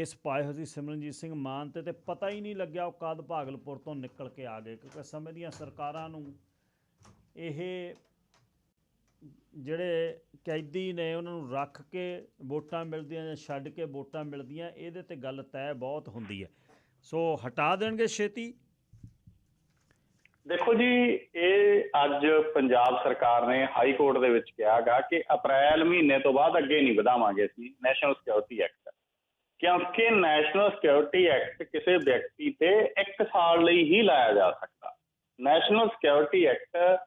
Case ਪਾਏ ਹੋਏ ਸੀ ਸਿਮਰਨਜੀਤ ਸਿੰਘ ਮਾਨ ਤੇ ਤੇ ਪਤਾ ਹੀ ਨਹੀਂ ਲੱਗਿਆ ਉਹ ਕਦ ਭਾਗਲਪੁਰ ਤੋਂ ਨਿਕਲ ਕੇ ਆ ਗਏ, ਕਿਉਂਕਿ ਸਮੇਂ ਦੀਆਂ ਸਰਕਾਰਾਂ ਨੂੰ ਇਹ ਜਿਹੜੇ ਕੈਦੀ ਨੇ ਉਹਨਾਂ ਨੂੰ ਰੱਖ ਕੇ ਵੋਟਾਂ ਮਿਲਦੀਆਂ ਜਾਂ ਛੱਡ ਕੇ ਵੋਟਾਂ ਮਿਲਦੀਆਂ, ਇਹਦੇ ਤੇ ਗੱਲ ਤੈਅ ਬਹੁਤ ਹੁੰਦੀ ਹੈ। ਸੋ ਹਟਾ ਦੇਣਗੇ ਛੇਤੀ। ਦੇਖੋ ਜੀ, ਇਹ ਅੱਜ ਪੰਜਾਬ ਸਰਕਾਰ ਨੇ ਹਾਈ ਕੋਰਟ ਦੇ ਵਿੱਚ ਕਿਹਾਗਾ ਕਿ ਅਪ੍ਰੈਲ ਮਹੀਨੇ ਤੋਂ ਬਾਅਦ ਅੱਗੇ ਨਹੀਂ ਵਧਾਵਾਂਗੇ ਅਸੀਂ ਨੈਸ਼ਨਲ ਸਿਕਿਉਰਿਟੀ ਐਕਟ ਕਿਉਂਕਿ ਨੈਸ਼ਨਲ ਸਿਕਿਉਰਿਟੀ ਐਕਟ ਕਿਸੇ ਵਿਅਕਤੀ ਤੇ 1 ਸਾਲ ਲਈ ਹੀ ਲਾਇਆ ਜਾ ਸਕਦਾ। ਨੈਸ਼ਨਲ ਸਿਕਿਉਰਿਟੀ ਐਕਟ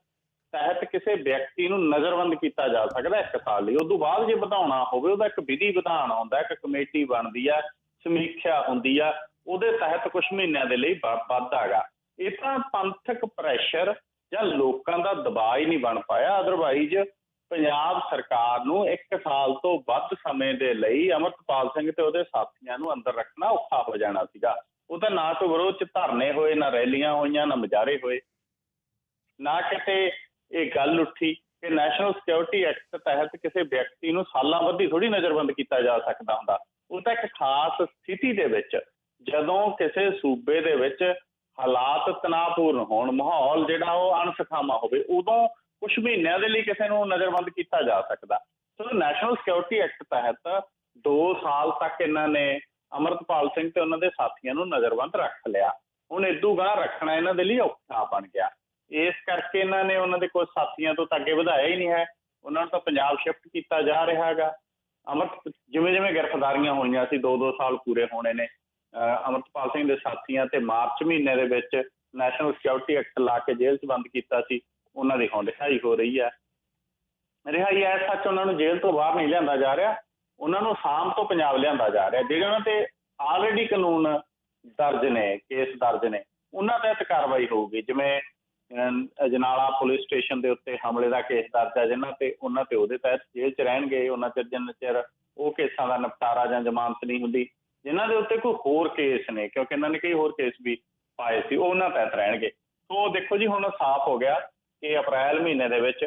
ਤਹਿਤ ਕਿਸੇ ਵਿਅਕਤੀ ਨੂੰ ਨਜ਼ਰਬੰਦ ਕੀਤਾ ਜਾ ਸਕਦਾ 1 ਸਾਲ ਲਈ। ਉਸ ਤੋਂ ਬਾਅਦ ਜੇ ਵਧਾਉਣਾ ਹੋਵੇ, ਉਹਦਾ ਇੱਕ ਵਿਧੀ ਵਿਧਾਨ ਆਉਂਦਾ, ਇੱਕ ਕਮੇਟੀ ਬਣਦੀ ਆ, ਸਮੀਖਿਆ ਹੁੰਦੀ ਆ, ਉਹਦੇ ਤਹਿਤ ਕੁਝ ਮਹੀਨਿਆਂ ਦੇ ਲਈ ਵੱਧਦਾਗਾ ਇਹ ਤਾਂ ਪੰਥਕ ਪ੍ਰੈਸ਼ਰ ਜਾਂ ਲੋਕਾਂ ਦਾ ਦਬਾਅ ਹੀ ਨਹੀਂ ਬਣ ਪਾਇਆ। ਅਦਰਵਾਈਜ਼ ਪੰਜਾਬ ਸਰਕਾਰ ਨੂੰ 1 ਸਾਲ ਤੋਂ ਵੱਧ ਸਮੇਂ ਦੇ ਲਈ ਅਮਰਤਪਾਲ ਸਿੰਘ ਤੇ ਉਹਦੇ ਸਾਥੀਆਂ ਨੂੰ ਅੰਦਰ ਰੱਖਣਾ ਔਖਾ ਹੋ ਜਾਣਾ ਸੀਗਾ। ਉਹ ਤਾਂ ਨਾ ਕੋਈ ਵਿਰੋਧ ਚ ਧਰਨੇ ਹੋਏ, ਨਾ ਰੈਲੀਆਂ ਹੋਈਆਂ, ਨਾ ਮੁਜ਼ਾਹਰੇ ਹੋਏ। ਨਾ ਕਿਤੇ ਇਹ ਗੱਲ ਉੱਠੀ ਕਿ ਨੈਸ਼ਨਲ ਸਿਕਿਉਰਿਟੀ ਐਕਟ ਤਹਿਤ ਕਿਸੇ ਵਿਅਕਤੀ ਨੂੰ ਸਾਲਾਂ ਬੱਧੀ ਥੋੜੀ ਨਜ਼ਰਬੰਦ ਕੀਤਾ ਜਾ ਸਕਦਾ ਹੁੰਦਾ। ਉਹ ਤਾਂ ਇੱਕ ਖਾਸ ਸਥਿਤੀ ਦੇ ਵਿੱਚ, ਜਦੋਂ ਕਿਸੇ ਸੂਬੇ ਦੇ ਵਿੱਚ ਹਾਲਾਤ ਤਣਾਅਪੂਰਨ ਹੋਣ, ਮਾਹੌਲ ਜਿਹੜਾ ਉਹ ਅਣਸਖਾਮਾ ਹੋਵੇ, ਉਦੋਂ ਕੁਝ ਮਹੀਨਿਆਂ ਦੇ ਲਈ ਕਿਸੇ ਨੂੰ ਨਜ਼ਰਬੰਦ ਕੀਤਾ ਜਾ ਸਕਦਾ। ਸੋ ਨੈਸ਼ਨਲ ਸਿਕਿਉਰਿਟੀ ਐਕਟ ਤਹਿਤ 2 ਸਾਲ ਤੱਕ ਇਹਨਾਂ ਨੇ ਅਮਰਤਪਾਲ ਸਿੰਘ ਤੇ ਉਹਨਾਂ ਦੇ ਸਾਥੀਆਂ ਨੂੰ ਨਜ਼ਰਬੰਦ ਰੱਖ ਲਿਆ। ਹੁਣ ਇਦੋਂ ਗਾਂ ਰੱਖਣਾ ਇਹਨਾਂ ਦੇ ਲਈ ਔਖਾ ਬਣ ਗਿਆ। ਇਸ ਕਰਕੇ ਇਹਨਾਂ ਨੇ ਉਹਨਾਂ ਦੇ ਕੁਝ ਸਾਥੀਆਂ ਤੋਂ ਤਾਂ ਅੱਗੇ ਵਧਾਇਆ ਹੀ ਨਹੀਂ ਹੈ। ਉਹਨਾਂ ਨੂੰ ਤਾਂ ਪੰਜਾਬ ਸ਼ਿਫਟ ਕੀਤਾ ਜਾ ਰਿਹਾ ਹੈਗਾ। ਅਮਰਤ ਜਿਵੇਂ ਜਿਵੇਂ ਗ੍ਰਿਫਤਾਰੀਆਂ ਹੋਈਆਂ ਸੀ 2-2 ਸਾਲ ਪੂਰੇ ਹੋਣੇ ਨੇ। ਅਮਰਤਪਾਲ ਸਿੰਘ ਦੇ ਸਾਥੀਆਂ ਤੇ ਮਾਰਚ ਮਹੀਨੇ ਦੇ ਵਿੱਚ ਨੈਸ਼ਨਲ ਸਿਕਿਉਰਿਟੀ ਐਕਟ ਲਾ ਕੇ ਜੇਲ੍ਹ 'ਚ ਬੰਦ ਕੀਤਾ ਸੀ। ਉਹਨਾਂ ਦੀ ਹੁਣ ਰਿਹਾਈ ਹੋ ਰਹੀ ਹੈ ਰਿਹਾਈ ਐ ਸੱਚ ਉਹਨਾਂ ਨੂੰ ਜੇਲ੍ਹ ਤੋਂ ਬਾਹਰ ਨਹੀਂ ਲਿਆਂਦਾ ਜਾ ਰਿਹਾ, ਉਹਨਾਂ ਨੂੰ ਸਾਮ ਤੋਂ ਪੰਜਾਬ ਲਿਆਂਦਾ ਜਾ ਰਿਹਾ। ਜਿਹੜੇ ਉਹਨਾਂ ਤੇ ਆਲਰੇਡੀ ਕਾਨੂੰਨ ਦਰਜ ਨੇ, ਕੇਸ ਦਰਜ ਨੇ, ਉਹਨਾਂ ਤਹਿਤ ਕਾਰਵਾਈ ਹੋਊਗੀ। ਜਿਵੇਂ ਅਜਨਾਲਾ ਪੁਲਿਸ ਸਟੇਸ਼ਨ ਦੇ ਉੱਤੇ ਹਮਲੇ ਦਾ ਕੇਸ ਦਰਜ ਹੈ ਜਿਨ੍ਹਾਂ ਤੇ ਉਹਨਾਂ ਤੇ ਉਹਦੇ ਤਹਿਤ ਜੇਲ੍ਹ 'ਚ ਰਹਿਣਗੇ, ਉਹਨਾਂ ਚਿਰ ਜਿੰਨਾ ਚਿਰ ਉਹ ਕੇਸਾਂ ਦਾ ਨਿਪਟਾਰਾ ਜਾਂ ਜ਼ਮਾਨਤ ਨਹੀਂ ਹੁੰਦੀ। ਜਿਨ੍ਹਾਂ ਦੇ ਉੱਤੇ ਕੋਈ ਹੋਰ ਕੇਸ ਨੇ, ਕਿਉਂਕਿ ਇਹਨਾਂ ਨੇ ਕਈ ਹੋਰ ਕੇਸ ਵੀ ਪਾਏ ਸੀ, ਉਹ ਉਹਨਾਂ ਤਹਿਤ ਰਹਿਣਗੇ। ਸੋ ਦੇਖੋ ਜੀ, ਹੁਣ ਸਾਫ਼ ਹੋ ਗਿਆ। ਕਿ ਅਪ੍ਰੈਲ ਮਹੀਨੇ ਦੇ ਵਿੱਚ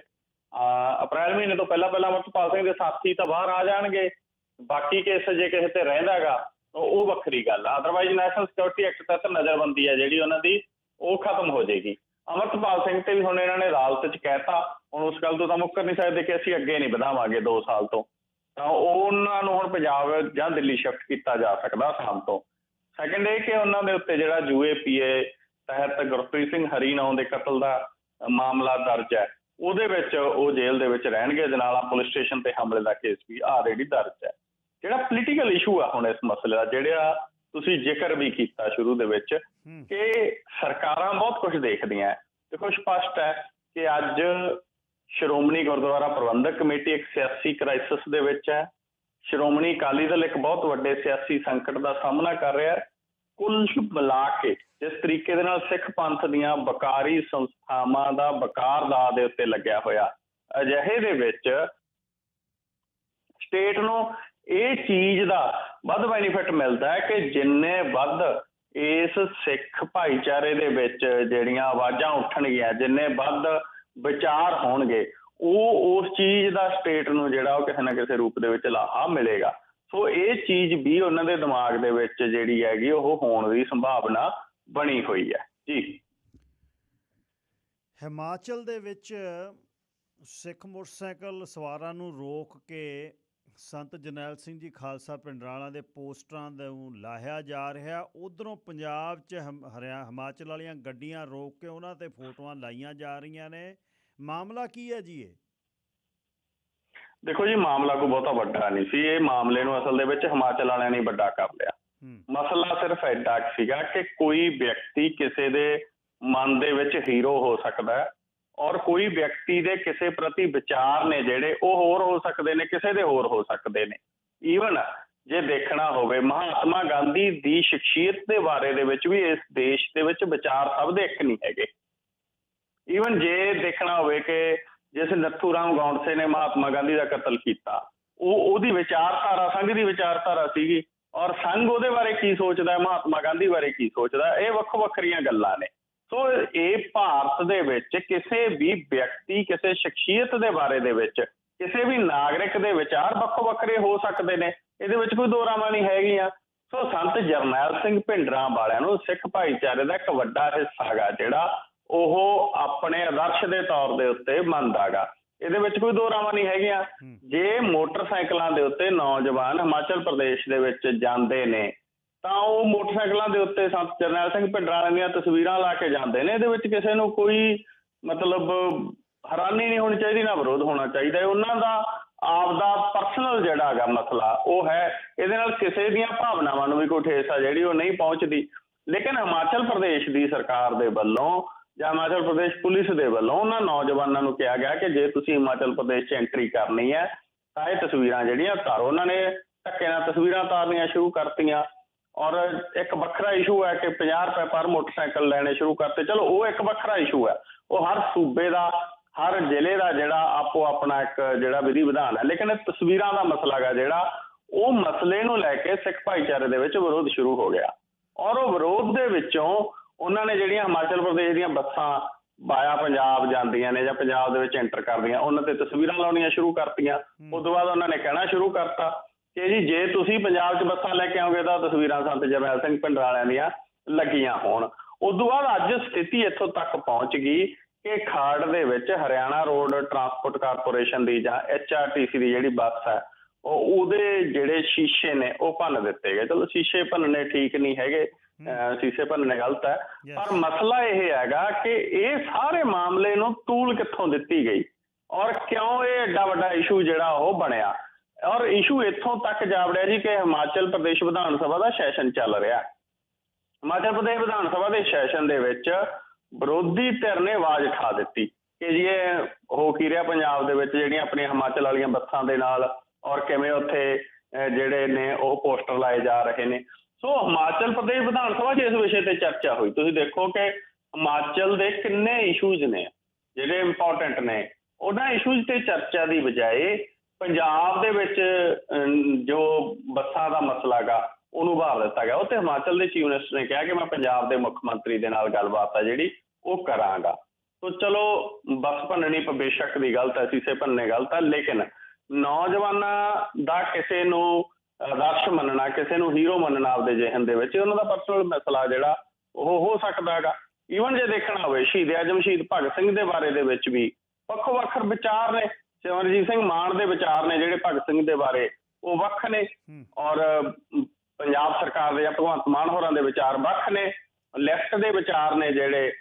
ਅਪ੍ਰੈਲ ਮਹੀਨੇ ਤੋਂ ਪਹਿਲਾਂ ਪਹਿਲਾਂ ਅਮਰਪਾਲ ਸਿੰਘ ਦੇ ਸਾਥੀ ਤਾਂ ਬਾਹਰ ਆ ਜਾਣਗੇ। ਬਾਕੀ ਕੇਸ ਜੇ ਕਿਸੇ ਤੇ ਰਹਿੰਦਾਗਾ ਉਹ ਵੱਖਰੀ ਗੱਲ ਆ। ਅਦਰਵਾਈਜ਼ ਨੈਸ਼ਨਲ ਸਿਕਿਉਰਿਟੀ ਐਕਟ ਤਹਿਤ ਨਜ਼ਰਬੰਦੀ ਹੈ ਜਿਹੜੀ ਉਹਨਾਂ ਦੀ, ਉਹ ਖਤਮ ਹੋ ਜਾਏਗੀ। ਅਮਰਪਾਲ ਸਿੰਘ ਤੇ ਵੀ ਹੁਣ ਇਹਨਾਂ ਨੇ ਅਦਾਲਤ 'ਚ ਕਹਿਤਾ। ਹੁਣ ਉਸ ਗੱਲ ਤੋਂ ਤਾਂ ਮੁੱਕਰ ਨਹੀਂ ਸਕਦੇ ਕਿ ਅਸੀਂ ਅੱਗੇ ਨਹੀਂ ਵਧਾਵਾਂਗੇ 2 ਸਾਲ ਤੋਂ। ਤਾਂ ਉਹਨਾਂ ਨੂੰ ਹੁਣ ਪੰਜਾਬ ਜਾਂ ਦਿੱਲੀ ਸ਼ਿਫਟ ਕੀਤਾ ਜਾ ਸਕਦਾ ਆਸਾਮ ਤੋਂ। ਸੈਕੰਡ ਇਹ ਕਿ ਉਹਨਾਂ ਦੇ ਉੱਤੇ ਜਿਹੜਾ ਯੂਏਪੀਏ ਤਹਿਤ ਗੁਰਪ੍ਰੀਤ ਸਿੰਘ ਹਰੀ ਨਾਮ ਦੇ ਕਤਲ ਦਾ ਮਾਮਲਾ ਦਰਜ ਹੈ। ਉਹਦੇ ਵਿੱਚ ਉਹ ਜੇਲ੍ਹ ਦੇ ਵਿੱਚ ਰਹਿਣਗੇ ਜਨਾਲਾ ਪੁਲਿਸ ਸਟੇਸ਼ਨ ਤੇ ਹਮਲੇ ਦਾ ਕੇਸ ਵੀ ਆਲਰੇਡੀ ਦਰਜ ਹੈ। ਜਿਹੜਾ ਪੋਲੀਟੀਕਲ ਇਸ਼ੂ ਆ ਹੁਣ ਇਸ ਮਸਲੇ ਦਾ ਜਿਹੜਾ ਤੁਸੀਂ ਜ਼ਿਕਰ ਵੀ ਕੀਤਾ ਸ਼ੁਰੂ ਦੇ ਵਿੱਚ ਕਿ ਸਰਕਾਰਾਂ ਬਹੁਤ ਕੁਝ ਦੇਖਦੀਆਂ ਦੇਖੋ ਸਪਸ਼ਟ ਹੈ ਕਿ ਅੱਜ ਸ਼੍ਰੋਮਣੀ ਗੁਰਦੁਆਰਾ ਪ੍ਰਬੰਧਕ ਕਮੇਟੀ ਇੱਕ ਸਿਆਸੀ ਕ੍ਰਾਈਸਿਸ ਦੇ ਵਿੱਚ ਹੈ। ਸ਼੍ਰੋਮਣੀ ਅਕਾਲੀ ਦਲ ਇੱਕ ਬਹੁਤ ਵੱਡੇ ਸਿਆਸੀ ਸੰਕਟ ਦਾ ਸਾਹਮਣਾ ਕਰ ਰਿਹਾ ਹੈ। ਕੁੱਲ ਮਿਲਾ ਕੇ ਜਿਸ ਤਰੀਕੇ ਦੇ ਨਾਲ ਸਿੱਖ ਪੰਥ ਦੀਆਂ ਬਕਾਰੀ ਸੰਸਥਾਵਾਂ ਦਾ ਬਕਾਰ ਦਾ ਦੇ ਉੱਤੇ ਲੱਗਿਆ ਹੋਇਆ, ਅਜਿਹੇ ਦੇ ਵਿੱਚ ਸਟੇਟ ਨੂੰ ਇਹ ਚੀਜ਼ ਦਾ ਵੱਧ ਬੈਨੀਫਿਟ ਮਿਲਦਾ ਹੈ ਕਿ ਜਿੰਨੇ ਵੱਧ ਇਸ ਸਿੱਖ ਭਾਈਚਾਰੇ ਦੇ ਵਿੱਚ ਜਿਹੜੀਆਂ ਆਵਾਜ਼ਾਂ ਉੱਠਣਗੀਆਂ, ਜਿੰਨੇ ਵੱਧ ਵਿਚਾਰ ਹੋਣਗੇ, ਉਹ ਉਸ ਚੀਜ਼ ਦਾ ਸਟੇਟ ਨੂੰ ਜਿਹੜਾ ਉਹ ਕਿਸੇ ਨਾ ਕਿਸੇ ਰੂਪ ਦੇ ਵਿੱਚ ਲਾਹਾ ਮਿਲੇਗਾ। ਸੋ ਇਹ ਚੀਜ਼ ਵੀ ਉਹਨਾਂ ਦੇ ਦਿਮਾਗ ਦੇ ਵਿੱਚ ਜਿਹੜੀ ਹੈਗੀ, ਉਹ ਹੋਣ ਦੀ ਸੰਭਾਵਨਾ ਬਣੀ ਹੋਈ ਹੈ। ਜੀ। ਹਿਮਾਚਲ ਦੇ ਵਿੱਚ ਸਿੱਖ ਮੋਟਰਸਾਈਕਲ ਸਵਾਰਾਂ ਨੂੰ ਰੋਕ ਕੇ ਸੰਤ ਜਨੈਲ ਸਿੰਘ ਜੀ ਖਾਲਸਾ ਪਿੰਡਰਾਲਾ ਦੇ ਪੋਸਟਰਾਂ ਨੂੰ ਲਾਹਿਆ ਜਾ ਰਿਹਾ ਉਧਰੋਂ ਪੰਜਾਬ 'ਚ ਹਰਿਆ, ਹਿਮਾਚਲ ਵਾਲੀਆਂ ਗੱਡੀਆਂ ਰੋਕ ਕੇ ਉਹਨਾਂ ਤੇ ਫੋਟੋਆਂ ਲਾਈਆਂ ਜਾ ਰਹੀਆਂ ਨੇ। ਮਾਮਲਾ ਕੀ ਹੈ ਜੀ ਇਹ? ਦੇਖੋ ਜੀ ਮਾਮਲਾ ਕੋਈ ਬਹੁਤਾ ਵੱਡਾ ਨਹੀਂ ਸੀ। ਇਹ ਮਾਮਲੇ ਨੂੰ ਅਸਲ ਦੇ ਵਿੱਚ ਹਿਮਾਚਲ ਵਾਲਿਆਂ ਨੇ ਵੱਡਾ ਕਰ ਲਿਆ। ਮਸਲਾ ਸਿਰਫ ਐਡਾ ਸੀਗਾ ਕਿ ਕੋਈ ਵਿਅਕਤੀ ਕਿਸੇ ਦੇ ਮਨ ਦੇ ਵਿੱਚ ਹੀਰੋ ਹੋ ਸਕਦਾ ਹੈ ਔਰ ਕੋਈ ਵਿਅਕਤੀ ਦੇ ਕਿਸੇ ਪ੍ਰਤੀ ਵਿਚਾਰ ਨੇ ਜਿਹੜੇ ਉਹ ਹੋਰ ਹੋ ਸਕਦੇ ਨੇ ਕਿਸੇ ਦੇ ਹੋਰ ਹੋ ਸਕਦੇ ਨੇ। ਈਵਨ ਜੇ ਦੇਖਣਾ ਹੋਵੇ ਮਹਾਤਮਾ ਗਾਂਧੀ ਦੀ ਸ਼ਖਸੀਅਤ ਦੇ ਬਾਰੇ ਦੇ ਵਿੱਚ ਵੀ ਇਸ ਦੇਸ਼ ਦੇ ਵਿੱਚ ਵਿਚਾਰ ਸਭ ਦੇ ਇੱਕ ਨਹੀਂ ਹੈਗੇ। ਈਵਨ ਜੇ ਦੇਖਣਾ ਹੋਵੇ ਕਿ ਜਿਸ ਨੱਥੂ ਰਾਮ ਗੌਂਡਸੇ ਨੇ ਮਹਾਤਮਾ ਗਾਂਧੀ ਦਾ ਕਤਲ ਕੀਤਾ, ਉਹ ਉਹਦੀ ਵਿਚਾਰਧਾਰਾ, ਸੰਘ ਦੀ ਵਿਚਾਰਧਾਰਾ ਸੀਗੀ ਔਰ ਸੰਘ ਉਹਦੇ ਬਾਰੇ ਕੀ ਸੋਚਦਾ ਮਹਾਤਮਾ ਗਾਂਧੀ ਬਾਰੇ ਕੀ ਸੋਚਦਾ ਇਹ ਵੱਖੋ ਵੱਖਰੀਆਂ ਗੱਲਾਂ ਨੇ। ਸੋ ਇਹ ਭਾਰਤ ਦੇ ਵਿੱਚ ਕਿਸੇ ਵੀ ਵਿਅਕਤੀ, ਕਿਸੇ ਸ਼ਖਸੀਅਤ ਦੇ ਬਾਰੇ ਦੇ ਵਿੱਚ, ਕਿਸੇ ਵੀ ਨਾਗਰਿਕ ਦੇ ਵਿਚਾਰ ਵੱਖੋ ਵੱਖਰੇ ਹੋ ਸਕਦੇ ਨੇ, ਇਹਦੇ ਵਿੱਚ ਕੋਈ ਦੋ ਰਾਵਾਂ ਨਹੀਂ ਹੈਗੀਆਂ। ਸੋ ਸੰਤ ਜਰਨੈਲ ਸਿੰਘ ਭਿੰਡਰਾਂ ਵਾਲਿਆਂ ਨੂੰ ਸਿੱਖ ਭਾਈਚਾਰੇ ਦਾ ਇੱਕ ਵੱਡਾ ਹਿੱਸਾ ਹੈਗਾ, ਜਿਹੜਾ ਉਹ ਆਪਣੇ ਆਦਰਸ਼ ਦੇ ਤੌਰ ਦੇ ਉੱਤੇ ਮੰਨਦਾਗਾ ਇਹਦੇ ਵਿੱਚ ਕੋਈ ਦੋ ਰਾਵਾਂ ਨਹੀਂ ਹੈਗੀਆਂ। ਹੂੰ। ਜੇ ਮੋਟਰਸਾਈਕਲਾਂ ਦੇ ਉੱਤੇ ਨੌਜਵਾਨ ਹਿਮਾਚਲ ਪ੍ਰਦੇਸ਼ ਦੇ ਵਿੱਚ ਜਾਂਦੇ ਨੇ ਤਾਂ ਉਹ ਮੋਟਰਸਾਈਕਲਾਂ ਦੇ ਉੱਤੇ ਸੰਤ ਜਰਨੈਲ ਸਿੰਘ ਭਿੰਡਰਾਂ ਦੀਆਂ ਤਸਵੀਰਾਂ ਲਾ ਕੇ ਜਾਂਦੇ ਨੇ। ਇਹਦੇ ਵਿੱਚ ਕਿਸੇ ਨੂੰ ਕੋਈ ਮਤਲਬ ਹੈਰਾਨੀ ਨਹੀਂ ਹੋਣੀ ਚਾਹੀਦੀ ਨਾ ਵਿਰੋਧ ਹੋਣਾ ਚਾਹੀਦਾ। ਇਹ ਉਹਨਾਂ ਦਾ ਆਪਦਾ ਪਰਸਨਲ ਜਿਹੜਾ ਹੈਗਾ ਮਸਲਾ ਉਹ ਹੈ। ਇਹਦੇ ਨਾਲ ਕਿਸੇ ਦੀਆਂ ਭਾਵਨਾਵਾਂ ਨੂੰ ਵੀ ਕੋਈ ਠੇਸ ਆ ਜਿਹੜੀ ਉਹ ਨਹੀਂ ਪਹੁੰਚਦੀ। ਲੇਕਿਨ ਹਿਮਾਚਲ ਪ੍ਰਦੇਸ਼ ਦੀ ਸਰਕਾਰ ਦੇ ਵੱਲੋਂ ਜਾਂ ਹਿਮਾਚਲ ਪ੍ਰਦੇਸ਼ ਪੁਲਿਸ ਦੇ ਵੱਲੋਂ ਉਹਨਾਂ ਨੌਜਵਾਨਾਂ ਨੂੰ ਕਿਹਾ ਗਿਆ ਕਿ ਜੇ ਤੁਸੀਂ ਹਿਮਾਚਲ ਪ੍ਰਦੇਸ਼ 'ਚ ਐਂਟਰੀ ਕਰਨੀ ਹੈ, ਤਾਂ ਇਹ ਤਸਵੀਰਾਂ ਜਿਹੜੀਆਂ ਉਤਾਰੋ। ਉਹਨਾਂ ਨੇ ਧੱਕੇ ਨਾਲ ਤਸਵੀਰਾਂ ਉਤਾਰਨੀਆਂ ਸ਼ੁਰੂ ਕਰਤੀਆਂ। ਔਰ ਇੱਕ ਵੱਖਰਾ ਇਸ਼ੂ ਹੈ ਕਿ 50 ਰੁਪਏ ਪਰ ਮੋਟਰਸਾਈਕਲ ਲੈਣੇ ਸ਼ੁਰੂ ਕਰਤੇ। ਚਲੋ, ਉਹ ਇੱਕ ਵੱਖਰਾ ਇਸ਼ੂ ਹੈ। ਉਹ ਹਰ ਸੂਬੇ ਦਾ, ਹਰ ਜ਼ਿਲ੍ਹੇ ਦਾ ਜਿਹੜਾ ਆਪੋ ਆਪਣਾ ਇੱਕ ਜਿਹੜਾ ਵਿਧੀ ਵਿਧਾਨ ਹੈ। ਲੇਕਿਨ ਇਹ ਤਸਵੀਰਾਂ ਦਾ ਮਸਲਾ ਹੈ ਜਿਹੜਾ, ਉਹ ਮਸਲੇ ਨੂੰ ਲੈ ਕੇ ਸਿੱਖ ਭਾਈਚਾਰੇ ਦੇ ਵਿੱਚ ਵਿਰੋਧ ਸ਼ੁਰੂ ਹੋ ਗਿਆ। ਔਰ ਉਹ ਵਿਰੋਧ ਦੇ ਵਿੱਚੋਂ ਉਹਨਾਂ ਨੇ ਜਿਹੜੀਆਂ ਹਿਮਾਚਲ ਪ੍ਰਦੇਸ਼ ਦੀਆਂ ਬੱਸਾਂ ਬਾਇਆ ਪੰਜਾਬ ਜਾਂਦੀਆਂ ਨੇ ਜਾਂ ਪੰਜਾਬ ਦੇ ਵਿੱਚ ਐਂਟਰ ਕਰਦੀਆਂ ਉਹਨਾਂ ਤੇ ਤਸਵੀਰਾਂ ਲਾਉਣੀਆਂ ਸ਼ੁਰੂ ਕਰਤੀਆਂ। ਉਸ ਤੋਂ ਬਾਅਦ ਉਹਨਾਂ ਨੇ ਕਹਿਣਾ ਸ਼ੁਰੂ ਕਰਤਾ ਕਿ ਜੀ ਜੇ ਤੁਸੀਂ ਪੰਜਾਬ 'ਚ ਬੱਸਾਂ ਲੈ ਕੇ ਆਓਗੇ ਤਾਂ ਤਸਵੀਰਾਂ ਸੰਤ ਜਰਨੈਲ ਸਿੰਘ ਪਿੰਡ ਵਾਲਿਆਂ ਦੀਆਂ ਲੱਗੀਆਂ ਹੋਣ। ਉਸ ਤੋਂ ਬਾਅਦ ਅੱਜ ਸਥਿਤੀ ਇੱਥੋਂ ਤੱਕ ਪਹੁੰਚ ਗਈ ਕਿ ਖਾੜ ਦੇ ਵਿੱਚ ਹਰਿਆਣਾ ਰੋਡ ਟਰਾਂਸਪੋਰਟ ਕਾਰਪੋਰੇਸ਼ਨ ਦੀ ਜਾਂ ਐਚਆਰਟੀਸੀ ਦੀ ਜਿਹੜੀ ਬੱਸ ਹੈ ਉਹ ਉਹਦੇ ਜਿਹੜੇ ਸ਼ੀਸ਼ੇ ਨੇ ਉਹ ਭੰਨ ਦਿੱਤੇ ਗਏ। ਚਲੋ ਸ਼ੀਸ਼ੇ ਭੰਨਣੇ ਠੀਕ ਨਹੀਂ ਹੈਗੇ। ਸ਼ੀਸ਼ੇ ਭੰਨਣੇ ਗਲਤ ਹੈ. ਪਰ ਮਸਲਾ ਇਹ ਹੈਗਾ ਕਿ ਇਹ ਸਾਰੇ ਮਾਮਲੇ ਨੂੰ ਟੂਲ ਕਿੱਥੋਂ ਦਿੱਤੀ ਗਈ? ਔਰ ਕਿਉਂ ਇਹ ਐਡਾ ਵੱਡਾ ਇਸ਼ੂ ਜਿਹੜਾ ਉਹ ਬਣਿਆ? ਔਰ ਇਸ਼ੂ ਇੱਥੋਂ ਤੱਕ ਜਾ ਵੜਿਆ ਜੀ ਕਿ ਹਿਮਾਚਲ ਪ੍ਰਦੇਸ਼ ਵਿਧਾਨ ਸਭਾ ਦਾ ਸੈਸ਼ਨ ਚੱਲ ਰਿਹਾ। ਹਿਮਾਚਲ ਪ੍ਰਦੇਸ਼ ਵਿਧਾਨ ਸਭਾ ਦੇ ਸੈਸ਼ਨ ਦੇ ਵਿੱਚ ਵਿਰੋਧੀ ਧਿਰ ਨੇ ਆਵਾਜ਼ ਉਠਾ ਦਿੱਤੀ ਕਿ ਜੀ ਇਹ ਹੋ ਕੀ ਰਿਹਾ ਪੰਜਾਬ ਦੇ ਵਿੱਚ ਜਿਹੜੀਆਂ ਆਪਣੀਆਂ ਹਿਮਾਚਲ ਵਾਲੀਆਂ ਬੱਸਾਂ ਦੇ ਨਾਲ ਔਰ ਕਿਵੇਂ ਉੱਥੇ ਜਿਹੜੇ ਨੇ ਉਹ ਪੋਸਟਰ ਲਾਏ ਜਾ ਰਹੇ ਨੇ। ਸੋ ਹਿਮਾਚਲ ਪ੍ਰਦੇਸ਼ ਵਿਧਾਨ ਸਭਾ 'ਚ ਇਸ ਵਿਸ਼ੇ ਤੇ ਚਰਚਾ ਹੋਈ। ਤੁਸੀਂ ਦੇਖੋ ਕਿ ਹਿਮਾਚਲ ਦੇ ਕਿੰਨੇ ਇਸ਼ੂਜ਼ ਨੇ, ਜਿਹੜੇ ਇੰਪੋਰਟੈਂਟ ਨੇ। ਉਹਨਾਂ ਇਸ਼ੂਜ਼ ਤੇ ਚਰਚਾ ਦੀ ਬਜਾਏ ਪੰਜਾਬ ਦੇ ਵਿੱਚ ਜੋ ਬੱਸਾਂ ਦਾ ਮਸਲਾ ਉਹਨੂੰ ਉਭਾਰ ਦਿੱਤਾ ਗਿਆ। ਉਹ ਤੇ ਹਿਮਾਚਲ ਦੇ ਚੀਫ ਮਿਨਿਸਟਰ ਨੇ ਕਿਹਾ ਕਿ ਮੈਂ ਪੰਜਾਬ ਦੇ ਮੁੱਖ ਮੰਤਰੀ ਦੇ ਨਾਲ ਗੱਲਬਾਤ ਆ ਜਿਹੜੀ, ਉਹ ਕਰਾਂਗਾ। ਸੋ ਚਲੋ, ਬੱਸ ਭੰਨਣੀ ਬੇਸ਼ੱਕ ਦੀ ਗਲਤ ਹੈ, ਸੀਸੇ ਭੰਨਣੇ ਗਲਤ ਆ, ਲੇਕਿਨ ਨੌਜਵਾਨਾਂ ਦਾ ਕਿਸੇ ਨੂੰ ਆਦਰਸ਼ ਮੰਨਣਾ ਕਿਸੇ ਨੂੰ ਹੀਰੋ ਮੰਨਣਾ ਆਪਦੇ ਜ਼ਿਹਨ ਦੇ ਵਿੱਚ ਉਹਨਾਂ ਦਾ ਪਰਸਨਲ ਮਸਲਾ ਜਿਹੜਾ ਉਹ ਹੋ ਸਕਦਾ ਹੈਗਾ। ਈਵਨ ਜੇ ਦੇਖਣਾ ਹੋਵੇ ਸ਼ਹੀਦ ਆਜਮ ਸ਼ਹੀਦ ਭਗਤ ਸਿੰਘ ਦੇ ਬਾਰੇ ਦੇ ਵਿੱਚ ਵੀ ਵੱਖੋ ਵੱਖ ਵਿਚਾਰ ਨੇ ਸਿਮਰਜੀਤ ਸਿੰਘ ਮਾਨ ਦੇ ਵਿਚਾਰ ਨੇ ਜਿਹੜੇ ਭਗਤ ਸਿੰਘ ਦੇ ਬਾਰੇ ਉਹ ਵੱਖ ਨੇ। ਔਰ ਪੰਜਾਬ ਸਰਕਾਰ ਦੇ ਜਾਂ ਭਗਵੰਤ ਮਾਨ ਹੋਰਾਂ ਦੇ ਵਿਚਾਰ ਵੱਖ ਨੇ। ਲੈਫਟ ਦੇ ਵਿਚਾਰ ਨੇ ਜਿਹੜੇ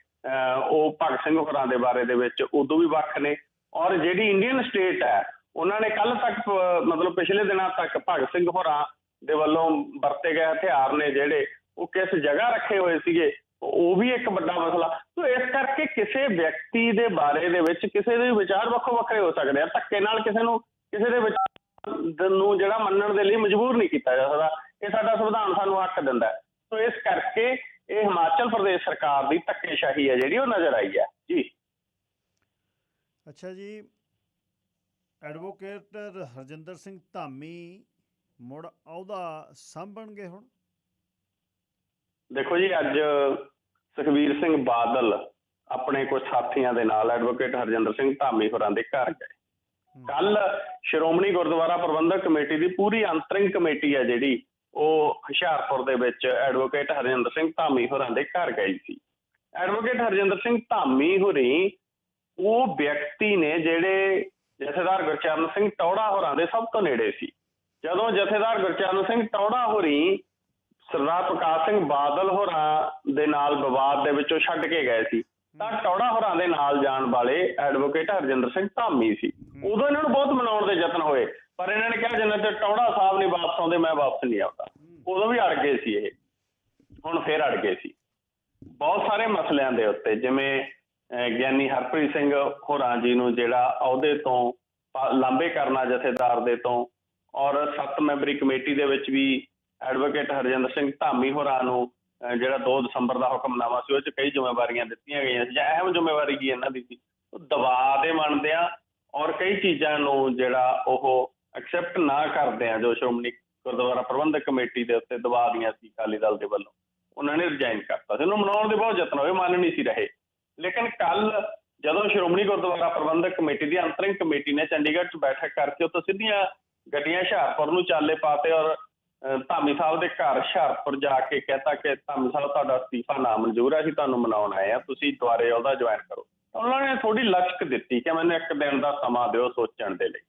ਉਹ ਭਗਤ ਸਿੰਘ ਹੋਰਾਂ ਦੇ ਬਾਰੇ ਦੇ ਵਿੱਚ ਉਦੋਂ ਵੀ ਵੱਖ ਨੇ। ਔਰ ਜਿਹੜੀ ਇੰਡੀਅਨ ਸਟੇਟ ਹੈ ਉਹਨਾਂ ਨੇ ਕੱਲ ਤੱਕ ਮਤਲਬ ਪਿਛਲੇ ਦਿਨਾਂ ਤੱਕ ਭਗਤ ਸਿੰਘ ਹੋਰਾਂ ਦੇ ਵੱਲੋਂ ਵਰਤੇ ਗਏ ਹਥਿਆਰ ਨੇ ਜਿਹੜੇ ਉਹ ਕਿਸ ਜਗ੍ਹਾ ਰੱਖੇ ਹੋਏ ਸੀਗੇ, ਉਹ ਵੀ ਇੱਕ ਵੱਡਾ ਮਸਲਾ। ਸੋ ਇਸ ਕਰਕੇ ਕਿਸੇ ਵਿਅਕਤੀ ਦੇ ਬਾਰੇ ਦੇ ਵਿੱਚ ਕਿਸੇ ਦੇ ਵਿਚਾਰ ਵੱਖੋ ਵੱਖਰੇ ਹੋ ਸਕਦੇ ਆ। ਧੱਕੇ ਨਾਲ ਕਿਸੇ ਨੂੰ, ਕਿਸੇ ਦੇ ਵਿਚਾਰ ਨੂੰ ਜਿਹੜਾ ਮੰਨਣ ਦੇ ਲਈ ਮਜਬੂਰ ਨਹੀਂ ਕੀਤਾ ਜਾ ਸਕਦਾ। ਇਹ ਸਾਡਾ ਸੰਵਿਧਾਨ ਸਾਨੂੰ ਹੱਕ ਦਿੰਦਾ ਹੈ। ਸੋ ਇਸ ਕਰਕੇ ਇਹ ਹਿਮਾਚਲ ਪ੍ਰਦੇਸ਼ ਸਰਕਾਰ ਦੀ ਧੱਕੇਸ਼ਾਹੀ ਹੈ ਜਿਹੜੀ ਉਹ ਨਜ਼ਰ ਆਈ ਹੈ। ਜੀ। ਅੱਛਾ ਜੀ। ਐਡਵੋਕੇਟ ਹਰਜਿੰਦਰ ਸਿੰਘ ਧਾਮੀ ਮੁੜ ਅਹੁਦਾ ਸੰਭਣਗੇ ਹੁਣ? ਦੇਖੋ ਜੀ ਅੱਜ ਸੁਖਵੀਰ ਸਿੰਘ ਬਾਦਲ ਆਪਣੇ ਕੁਝ ਸਾਥੀਆਂ ਦੇ ਨਾਲ ਐਡਵੋਕੇਟ ਹਰਜਿੰਦਰ ਸਿੰਘ ਧਾਮੀ ਹੋਰਾਂ ਦੇ ਘਰ ਗਏ। ਕੱਲ ਸ਼੍ਰੋਮਣੀ ਗੁਰਦੁਆਰਾ ਪ੍ਰਬੰਧਕ ਕਮੇਟੀ ਦੀ ਪੂਰੀ ਅੰਤਰਿੰਗ ਕਮੇਟੀ ਹੈ ਜਿਹੜੀ ਉਹ ਹੁਸ਼ਿਆਰਪੁਰ ਦੇ ਵਿੱਚ ਐਡਵੋਕੇਟ ਹਰਜਿੰਦਰ ਸਿੰਘ ਧਾਮੀ ਹੋਰਾਂ ਦੇ ਘਰ ਗਈ ਸੀ। ਐਡਵੋਕੇਟ ਹਰਜਿੰਦਰ ਸਿੰਘ ਧਾਮੀ ਹੋਰੀ ਉਹ ਵਿਅਕਤੀ ਨੇ ਜਿਹੜੇ ਜਥੇਦਾਰ ਗੁਰਚਰਨ ਸਿੰਘ ਟੌੜਾ ਹੋਰਾਂ ਦੇ ਸਭ ਤੋਂ ਨੇੜੇ ਸੀ। ਜਦੋਂ ਜਥੇਦਾਰ ਗੁਰਚਰਨ ਸਿੰਘ ਟੌੜਾ ਹੋਰੀ ਸਰਦਾਰ ਪ੍ਰਕਾਸ਼ ਸਿੰਘ ਬਾਦਲ ਹੋਰਾਂ ਦੇ ਨਾਲ ਵਿਵਾਦ ਦੇ ਵਿੱਚੋਂ ਛੱਡ ਕੇ ਗਏ ਸੀ ਤਾਂ ਟੌੜਾ ਹੋਰਾਂ ਦੇ ਨਾਲ ਜਾਣ ਵਾਲੇ ਐਡਵੋਕੇਟ ਹਰਜਿੰਦਰ ਸਿੰਘ ਧਾਮੀ ਸੀ। ਉਦੋਂ ਇਹਨਾਂ ਨੂੰ ਬਹੁਤ ਮਨਾਉਣ ਦੇ ਯਤਨ ਹੋਏ ਪਰ ਇਹਨਾਂ ਨੇ ਕਿਹਾ ਜਿੰਨਾ ਚਿਰ ਟੌੜਾ ਸਾਹਿਬ ਨਹੀਂ ਵਾਪਸ ਆਉਂਦੇ ਮੈਂ ਵਾਪਸ ਨਹੀਂ ਆਉਂਦਾ। ਉਦੋਂ ਵੀ ਅੜ ਗਏ ਸੀ ਇਹ। ਹੁਣ ਫੇਰ ਅੜ ਗਏ ਸੀ। ਬਹੁਤ ਸਾਰੇ ਮਸਲਿਆਂ ਦੇ ਉੱਤੇ ਜਿਵੇਂ ਗਿਆਨੀ ਹਰਪ੍ਰੀਤ ਸਿੰਘ ਹੋਰਾਂ ਜੀ ਨੂੰ ਜਿਹੜਾ ਅਹੁਦੇ ਤੋਂ ਪਾ- ਕਰਨਾ ਜਥੇਦਾਰ ਦੇ ਤੋਂ ਔਰ ਸੱਤ ਮੈਂਬਰੀ ਕਮੇਟੀ ਦੇ ਵਿੱਚ ਵੀ ਐਡਵੋਕੇਟ ਹਰਜਿੰਦਰ ਸਿੰਘ ਧਾਮੀ ਹੋਰਾਂ ਨੂੰ ਅਹ, ਜਿਹੜਾ 2 ਦਸੰਬਰ ਦਾ ਹੁਕਮਨਾਮਾ ਸੀ ਉਹ 'ਚ ਕਈ ਜ਼ਿੰਮੇਵਾਰੀਆਂ ਦਿੱਤੀਆਂ ਗਈਆਂ ਸੀ ਜਾਂ ਅਹਿਮ ਜ਼ਿੰਮੇਵਾਰੀ ਕੀ ਇਹਨਾਂ ਦੀ ਸੀ? ਉਹ ਦਬਾਅ ਦੇ ਮੰਨਦੇ ਆ ਔਰ ਕਈ ਚੀਜ਼ਾਂ ਨੂੰ ਜਿਹੜਾ ਉਹ ਐਕਸੈਪਟ ਨਾ ਕਰਦਿਆਂ ਜੋ ਸ਼੍ਰੋਮਣੀ ਗੁਰਦੁਆਰਾ ਪ੍ਰਬੰਧਕ ਕਮੇਟੀ ਦੇ ਉੱਤੇ ਦਬਾਅ ਦੀਆਂ ਸੀ ਅਕਾਲੀ ਦਲ ਦੇ ਵੱਲੋਂ। ਉਹਨਾਂ ਨੇ ਰਿਜ਼ਾਈਨ ਕਰਤਾ ਸੀ। ਉਹਨੂੰ ਮਨਾਉਣ ਦੇ ਬਹੁਤ ਯਤਨ ਹੋਏ ਮੰਨ ਨਹੀਂ ਸੀ ਰਹੇ। ਲੇਕਿਨ ਕੱਲ ਜਦੋਂ ਸ਼੍ਰੋਮਣੀ ਗੁਰਦੁਆਰਾ ਪ੍ਰਬੰਧਕ ਕਮੇਟੀ ਦੀ ਅੰਤਰਿੰਗ ਕਮੇਟੀ ਨੇ ਚੰਡੀਗੜ੍ਹ 'ਚ ਬੈਠਕ ਕਰਕੇ ਉੱਥੇ ਸਿੱਧੀਆਂ ਗੱਡੀਆਂ ਹੁਸ਼ਿਆਰਪੁਰ ਨੂੰ ਚਾਲੇ ਪਾਤੇ ਔਰ ਧਾਮੀ ਸਾਹਿਬ ਦੇ ਘਰ ਹੁਸ਼ਿਆਰਪੁਰ ਜਾ ਕੇ ਕਹਤਾ ਕਿ ਧਾਮੀ ਸਾਹਿਬ ਤੁਹਾਡਾ ਅਸਤੀਫਾ ਨਾ ਮਨਜ਼ੂਰ ਹੈ, ਅਸੀਂ ਤੁਹਾਨੂੰ ਮਨਾਉਣ ਆਏ ਆ ਤੁਸੀਂ ਦੁਬਾਰੇ ਉਹਦਾ ਜੁਆਇਨ ਕਰੋ। ਉਹਨਾਂ ਨੇ ਥੋੜੀ ਲਚਕ ਦਿੱਤੀ ਕਿ ਮੈਨੂੰ ਇੱਕ ਦਿਨ ਦਾ ਸਮਾਂ ਦਿਓ ਸੋਚਣ ਦੇ ਲਈ।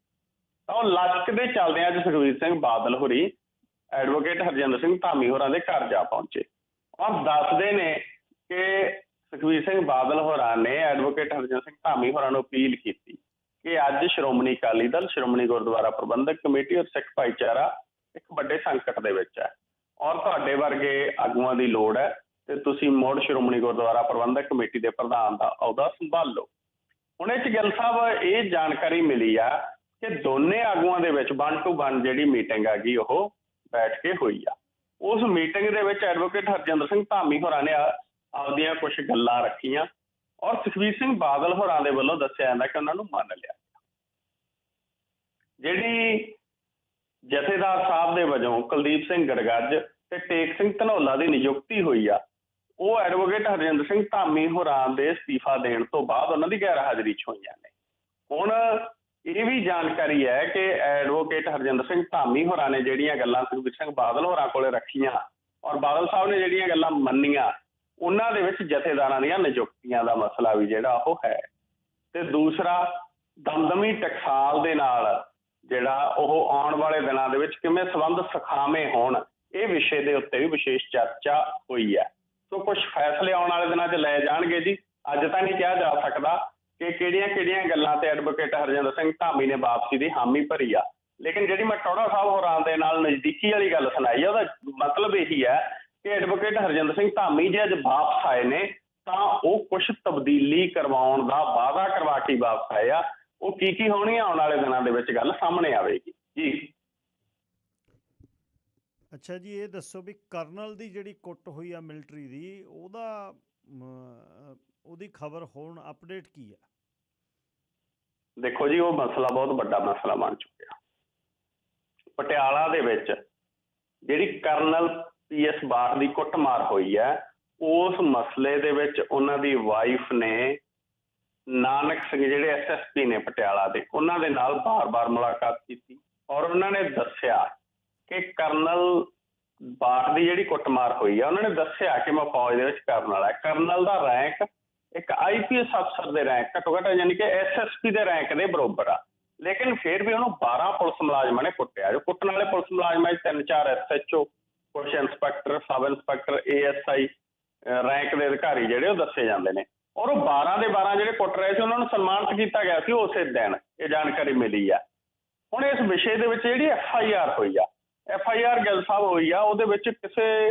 ਤਾਂ ਉਹ ਲਚਕ ਦੇ ਚੱਲਦਿਆਂ ਅੱਜ ਸੁਖਵੀਰ ਸਿੰਘ ਬਾਦਲ ਹੋਰੀ ਐਡਵੋਕੇਟ ਹਰਜਿੰਦਰ ਸਿੰਘ ਧਾਮੀ ਹੋਰਾਂ ਦੇ ਘਰ ਜਾ ਪਹੁੰਚੇ। ਔਰ ਦੱਸਦੇ ਨੇ ਕਿ ਸੁਖਵੀਰ ਸਿੰਘ ਬਾਦਲ ਹੋਰਾਂ ਨੇ ਐਡਵੋਕੇਟ ਹਰਜਿੰਦਰ ਸਿੰਘ ਧਾਮੀ ਹੋਰਾਂ ਨੂੰ ਅਪੀਲ ਕੀਤੀ ਕਿ ਅੱਜ ਸ਼੍ਰੋਮਣੀ ਅਕਾਲੀ ਦਲ, ਸ਼੍ਰੋਮਣੀ ਗੁਰਦੁਆਰਾ ਪ੍ਰਬੰਧਕ ਕਮੇਟੀ ਔਰ ਸਿੱਖ ਭਾਈਚਾਰਾ ਇੱਕ ਵੱਡੇ ਸੰਕਟ ਦੇ ਵਿੱਚ ਹੈ ਔਰ ਤੁਹਾਡੇ ਵਰਗੇ ਆਗੂਆਂ ਦੀ ਲੋੜ ਹੈ ਤੇ ਤੁਸੀਂ ਮੁੜ ਸ਼੍ਰੋਮਣੀ ਗੁਰਦੁਆਰਾ ਪ੍ਰਬੰਧਕ ਕਮੇਟੀ ਦੇ ਪ੍ਰਧਾਨ ਦਾ ਅਹੁਦਾ ਸੰਭਾਲ। ਲਓ ਹੁਣ ਇਹ ਚ ਗਿੱਲ ਸਾਹਿਬ, ਇਹ ਜਾਣਕਾਰੀ ਮਿਲੀ ਆ ਕਿ ਦੋਨੇ ਆਗੂਆਂ ਦੇ ਵਿੱਚ ਵਨ ਟੂ ਵਨ ਜਿਹੜੀ ਮੀਟਿੰਗ ਹੈਗੀ, ਉਹ ਬੈਠ ਕੇ ਹੋਈ ਆ। ਉਸ ਮੀਟਿੰਗ ਦੇ ਵਿੱਚ ਐਡਵੋਕੇਟ ਹਰਜਿੰਦਰ ਸਿੰਘ ਧਾਮੀ ਹੋਰਾਂ ਨੇ ਆਪਦੀਆਂ ਕੁਝ ਗੱਲਾਂ ਰੱਖੀਆਂ ਔਰ ਸੁਖਵੀਰ ਸਿੰਘ ਬਾਦਲ ਹੋਰਾਂ ਦੇ ਵੱਲੋਂ ਦੱਸਿਆ ਜਾਂਦਾ ਕਿ ਉਹਨਾਂ ਨੂੰ ਮੰਨ ਲਿਆ ਜਿਹੜੀ ਜਥੇਦਾਰ ਸਾਹਿਬ ਦੇ ਵਜੋਂ ਕੁਲਦੀਪ ਸਿੰਘ ਗੜਗੱਜ ਤੇ ਟੇਕ ਸਿੰਘ ਧਨੌਲਾ ਦੀ ਨਿਯੁਕਤੀ ਹੋਈ ਆ, ਉਹ ਐਡਵੋਕੇਟ ਹਰਜਿੰਦਰ ਸਿੰਘ ਧਾਮੀ ਹੋਰਾਂ ਦੇ ਅਸਤੀਫਾ ਦੇਣ ਤੋਂ ਬਾਅਦ ਉਹਨਾਂ ਦੀ ਗੈਰ ਹਾਜ਼ਰੀ 'ਚ ਹੋਈਆਂ ਨੇ। ਹੁਣ ਇਹ ਵੀ ਜਾਣਕਾਰੀ ਹੈ ਕਿ ਐਡਵੋਕੇਟ ਹਰਜਿੰਦਰ ਸਿੰਘ ਧਾਮੀ ਹੋਰਾਂ ਨੇ ਜਿਹੜੀਆਂ ਗੱਲਾਂ ਸੁਖਬੀਰ ਸਿੰਘ ਬਾਦਲ ਹੋਰਾਂ ਕੋਲੇ ਰੱਖੀਆਂ ਔਰ ਬਾਦਲ ਸਾਹਿਬ ਨੇ ਜਿਹੜੀਆਂ ਗੱਲਾਂ ਮੰਨੀਆਂ ਉਹਨਾਂ ਦੇ ਵਿੱਚ ਜਥੇਦਾਰਾਂ ਦੀਆਂ ਨਿਯੁਕਤੀਆਂ ਦਾ ਮਸਲਾ ਵੀ ਜਿਹੜਾ ਉਹ ਹੈ। ਤੇ ਦੂਸਰਾ, ਦਮਦਮੀ ਟਕਸਾਲ ਦੇ ਨਾਲ ਜਿਹੜਾ ਉਹ ਆਉਣ ਵਾਲੇ ਦਿਨਾਂ ਦੇ ਵਿੱਚ ਕਿਵੇਂ ਸੰਬੰਧ ਸਖਾਵੇਂ ਹੋਣ, ਇਹ ਵਿਸ਼ੇ ਦੇ ਉੱਤੇ ਵੀ ਵਿਸ਼ੇਸ਼ ਚਰਚਾ ਹੋਈ ਹੈ। ਸੋ ਕੁਝ ਫੈਸਲੇ ਆਉਣ ਵਾਲੇ ਦਿਨਾਂ 'ਚ ਲਏ ਜਾਣਗੇ ਜੀ। ਅੱਜ ਤਾਂ ਨਹੀਂ ਕਿਹਾ ਜਾ ਸਕਦਾ ਕਿ ਕਿਹੜੀਆਂ-ਕਿਹੜੀਆਂ ਗੱਲਾਂ ਤੇ ਐਡਵੋਕੇਟ ਹਰਜਿੰਦਰ ਸਿੰਘ ਧਾਮੀ ਨੇ ਵਾਪਸੀ ਦੀ ਹਾਮੀ ਭਰੀ ਆ। ਲੇਕਿਨ ਜਿਹੜੀ ਮੈਂ ਟੋੜਾ ਸਾਹਿਬ ਹੋਰਾਂ ਦੇ ਨਾਲ ਨਜ਼ਦੀਕੀ ਵਾਲੀ ਗੱਲ ਸੁਣਾਈ ਆ, ਉਹਦਾ ਮਤਲਬ ਇਹੀ ਹੈ ਕਿ ਐਡਵੋਕੇਟ ਹਰਜਿੰਦਰ ਸਿੰਘ ਧਾਮੀ ਜੇ ਅੱਜ ਵਾਪਸ ਆਏ ਨੇ ਤਾਂ ਉਹ ਕੁਝ ਤਬਦੀਲੀ ਕਰਵਾਉਣ ਦਾ ਵਾਅਦਾ ਕਰਵਾ ਕੇ ਵਾਪਸ ਆਏ ਆ। ਉਹ ਕੀ ਕੀ ਹੋਣੀ ਆਉਣ ਵਾਲੇ ਦਿਨਾਂ ਦੇ ਵਿੱਚ ਗੱਲ ਸਾਹਮਣੇ ਆਵੇਗੀ। ਜੀ। ਅੱਛਾ ਜੀ ਇਹ ਦੱਸੋ ਵੀ ਕਰਨਲ ਦੀ ਜਿਹੜੀ ਕੁੱਟ ਹੋਈ ਆ ਮਿਲਟਰੀ ਦੀ ਉਹਦਾ ਉਹਦੀ ਖਬਰ ਹੁਣ ਅਪਡੇਟ ਕੀ ਆ? ਦੇਖੋ ਜੀ ਉਹ ਮਸਲਾ ਬਹੁਤ ਵੱਡਾ ਮਸਲਾ ਬਣ ਚੁੱਕਿਆ। ਪਟਿਆਲਾ ਦੇ ਵਿੱਚ ਜਿਹੜੀ ਕਰਨਲ ਪੀਐਸ ਬਾਰ ਦੀ ਕੁੱਟਮਾਰ ਹੋਈ ਹੈ। ਉਸ ਮਸਲੇ ਦੇ ਵਿੱਚ ਉਹਨਾਂ ਦੀ ਵਾਈਫ ਨੇ ਨਾਨਕ ਸਿੰਘ, ਜਿਹੜੇ ਐਸਐਸਪੀ ਨੇ ਪਟਿਆਲਾ ਦੇ, ਉਹਨਾਂ ਦੇ ਨਾਲ ਬਾਰ-ਬਾਰ ਮੁਲਾਕਾਤ ਕੀਤੀ ਔਰ ਉਹਨਾਂ ਨੇ ਦੱਸਿਆ ਕਿ ਕਰਨਲ ਬਾਰ ਦੀ ਜਿਹੜੀ ਕੁੱਟਮਾਰ ਹੋਈ ਹੈ ਉਹਨਾਂ ਨੇ ਦੱਸਿਆ ਕਿ ਮੈਂ ਫੌਜ ਦੇ ਵਿੱਚ ਕਰਨਲ ਹੈ। ਕਰਨਲ ਦਾ ਰੈਂਕ ਇੱਕ ਆਈਪੀਐਸ ਅਫਸਰ ਦੇ ਰੈਂਕ ਘੱਟੋ ਘੱਟ ਯਾਨੀ ਕਿ ਐਸਐਸਪੀ ਦੇ ਰੈਂਕ ਦੇ ਬਰੋਬਰ ਆ। ਲੇਕਿਨ ਫਿਰ ਵੀ ਉਹਨੂੰ 12 ਪੁਲਿਸ ਮੁਲਾਜ਼ਮਾਂ ਨੇ ਕੁੱਟਿਆ। ਜੋ ਕੁੱਟਣ ਵਾਲੇ ਪੁਲਿਸ ਮੁਲਾਜ਼ਮਾਂ ਵਿੱਚ ਤਿੰਨ ਚਾਰ SHO police inspector, sub inspector, ASI rank ਦੇ ਅਧਿਕਾਰੀ ਜਿਹੜੇ ਉਹ ਦੱਸੇ ਜਾਂਦੇ ਨੇ। ਔਰ ਉਹ 12 ਦੇ 12 ਜਿਹੜੇ ਕੁੱਟ ਰਹੇ ਸੀ, ਉਹਨਾਂ ਨੂੰ ਸਨਮਾਨਿਤ ਕੀਤਾ ਗਿਆ ਸੀ, ਉਸੇ ਦਿਨ ਇਹ ਜਾਣਕਾਰੀ ਮਿਲੀ ਆ। ਹੁਣ ਇਸ ਵਿਸ਼ੇ ਦੇ ਵਿੱਚ ਜਿਹੜੀ ਐਫਆਈਆਰ ਹੋਈ ਆ ਐਫਆਈਆਰ ਗਿੱਲ ਸਾਹਿਬ ਹੋਈ ਆ, ਉਹਦੇ ਵਿੱਚ ਕਿਸੇ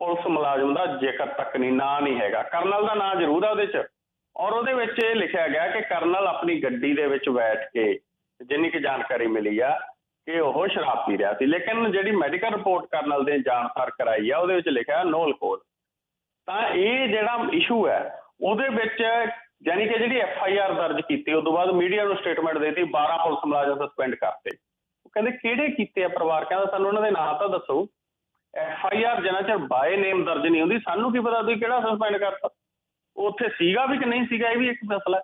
ਪੁਲਿਸ ਮੁਲਾਜ਼ਮ ਦਾ ਜ਼ਿਕਰ ਤੱਕ ਨਹੀਂ, ਨਾਂ ਨਹੀਂ ਹੈਗਾ। ਕਰਨਲ ਦਾ ਨਾਂ ਜ਼ਰੂਰ ਆ ਉਹਦੇ 'ਚ। ਔਰ ਉਹਦੇ ਵਿੱਚ ਇਹ ਲਿਖਿਆ ਗਿਆ ਕਿ ਕਰਨਲ ਆਪਣੀ ਗੱਡੀ ਦੇ ਵਿੱਚ ਬੈਠ ਕੇ ਜਿੰਨੀ ਕਿ ਜਾਣਕਾਰੀ ਮਿਲੀ ਆ ਕਿ ਉਹ ਸ਼ਰਾਬ ਪੀ ਰਿਹਾ ਸੀ। ਲੇਕਿਨ ਜਿਹੜੀ ਮੈਡੀਕਲ ਰਿਪੋਰਟ ਕਰਨਲ ਦੇ ਜਾਣਕਾਰ ਕਰਾਈ ਆ, ਉਹਦੇ ਵਿੱਚ ਲਿਖਿਆ ਨੋ ਅਲਕੋਹਲ ਤਾਂ ਇਹ ਜਿਹੜਾ ਇਸ਼ੂ ਹੈ, ਉਹਦੇ ਵਿੱਚ ਯਾਨੀ ਕਿ ਜਿਹੜੀ ਐਫ ਆਈ ਆਰ ਦਰਜ ਕੀਤੀ ਉਸ ਤੋਂ ਬਾਅਦ ਮੀਡੀਆ ਨੂੰ ਸਟੇਟਮੈਂਟ ਦੇਤੀ 12 ਪੁਲਿਸ ਮੁਲਾਜ਼ਮ ਸਸਪੈਂਡ ਕਰਤੇ। ਉਹ ਕਹਿੰਦੇ, ਕਿਹੜੇ ਕੀਤੇ ਆ ਪਰਿਵਾਰ? ਕਹਿੰਦਾ, ਸਾਨੂੰ ਉਹਨਾਂ ਦੇ ਨਾਂ ਤਾਂ ਦੱਸੋ। ਐਫ ਆਈ ਆਰ ਜਿੰਨਾ ਚਿਰ ਬਾਏ ਨੇਮ ਦਰਜ ਨਹੀਂ ਹੁੰਦੀ, ਸਾਨੂੰ ਕੀ ਪਤਾ ਤੁਸੀਂ ਕਿਹੜਾ ਸਸਪੈਂਡ ਕਰਤਾ? ਉਹ ਉੱਥੇ ਸੀਗਾ ਵੀ ਕਿ ਨਹੀਂ ਸੀਗਾ, ਇਹ ਵੀ ਇੱਕ ਮਸਲਾ।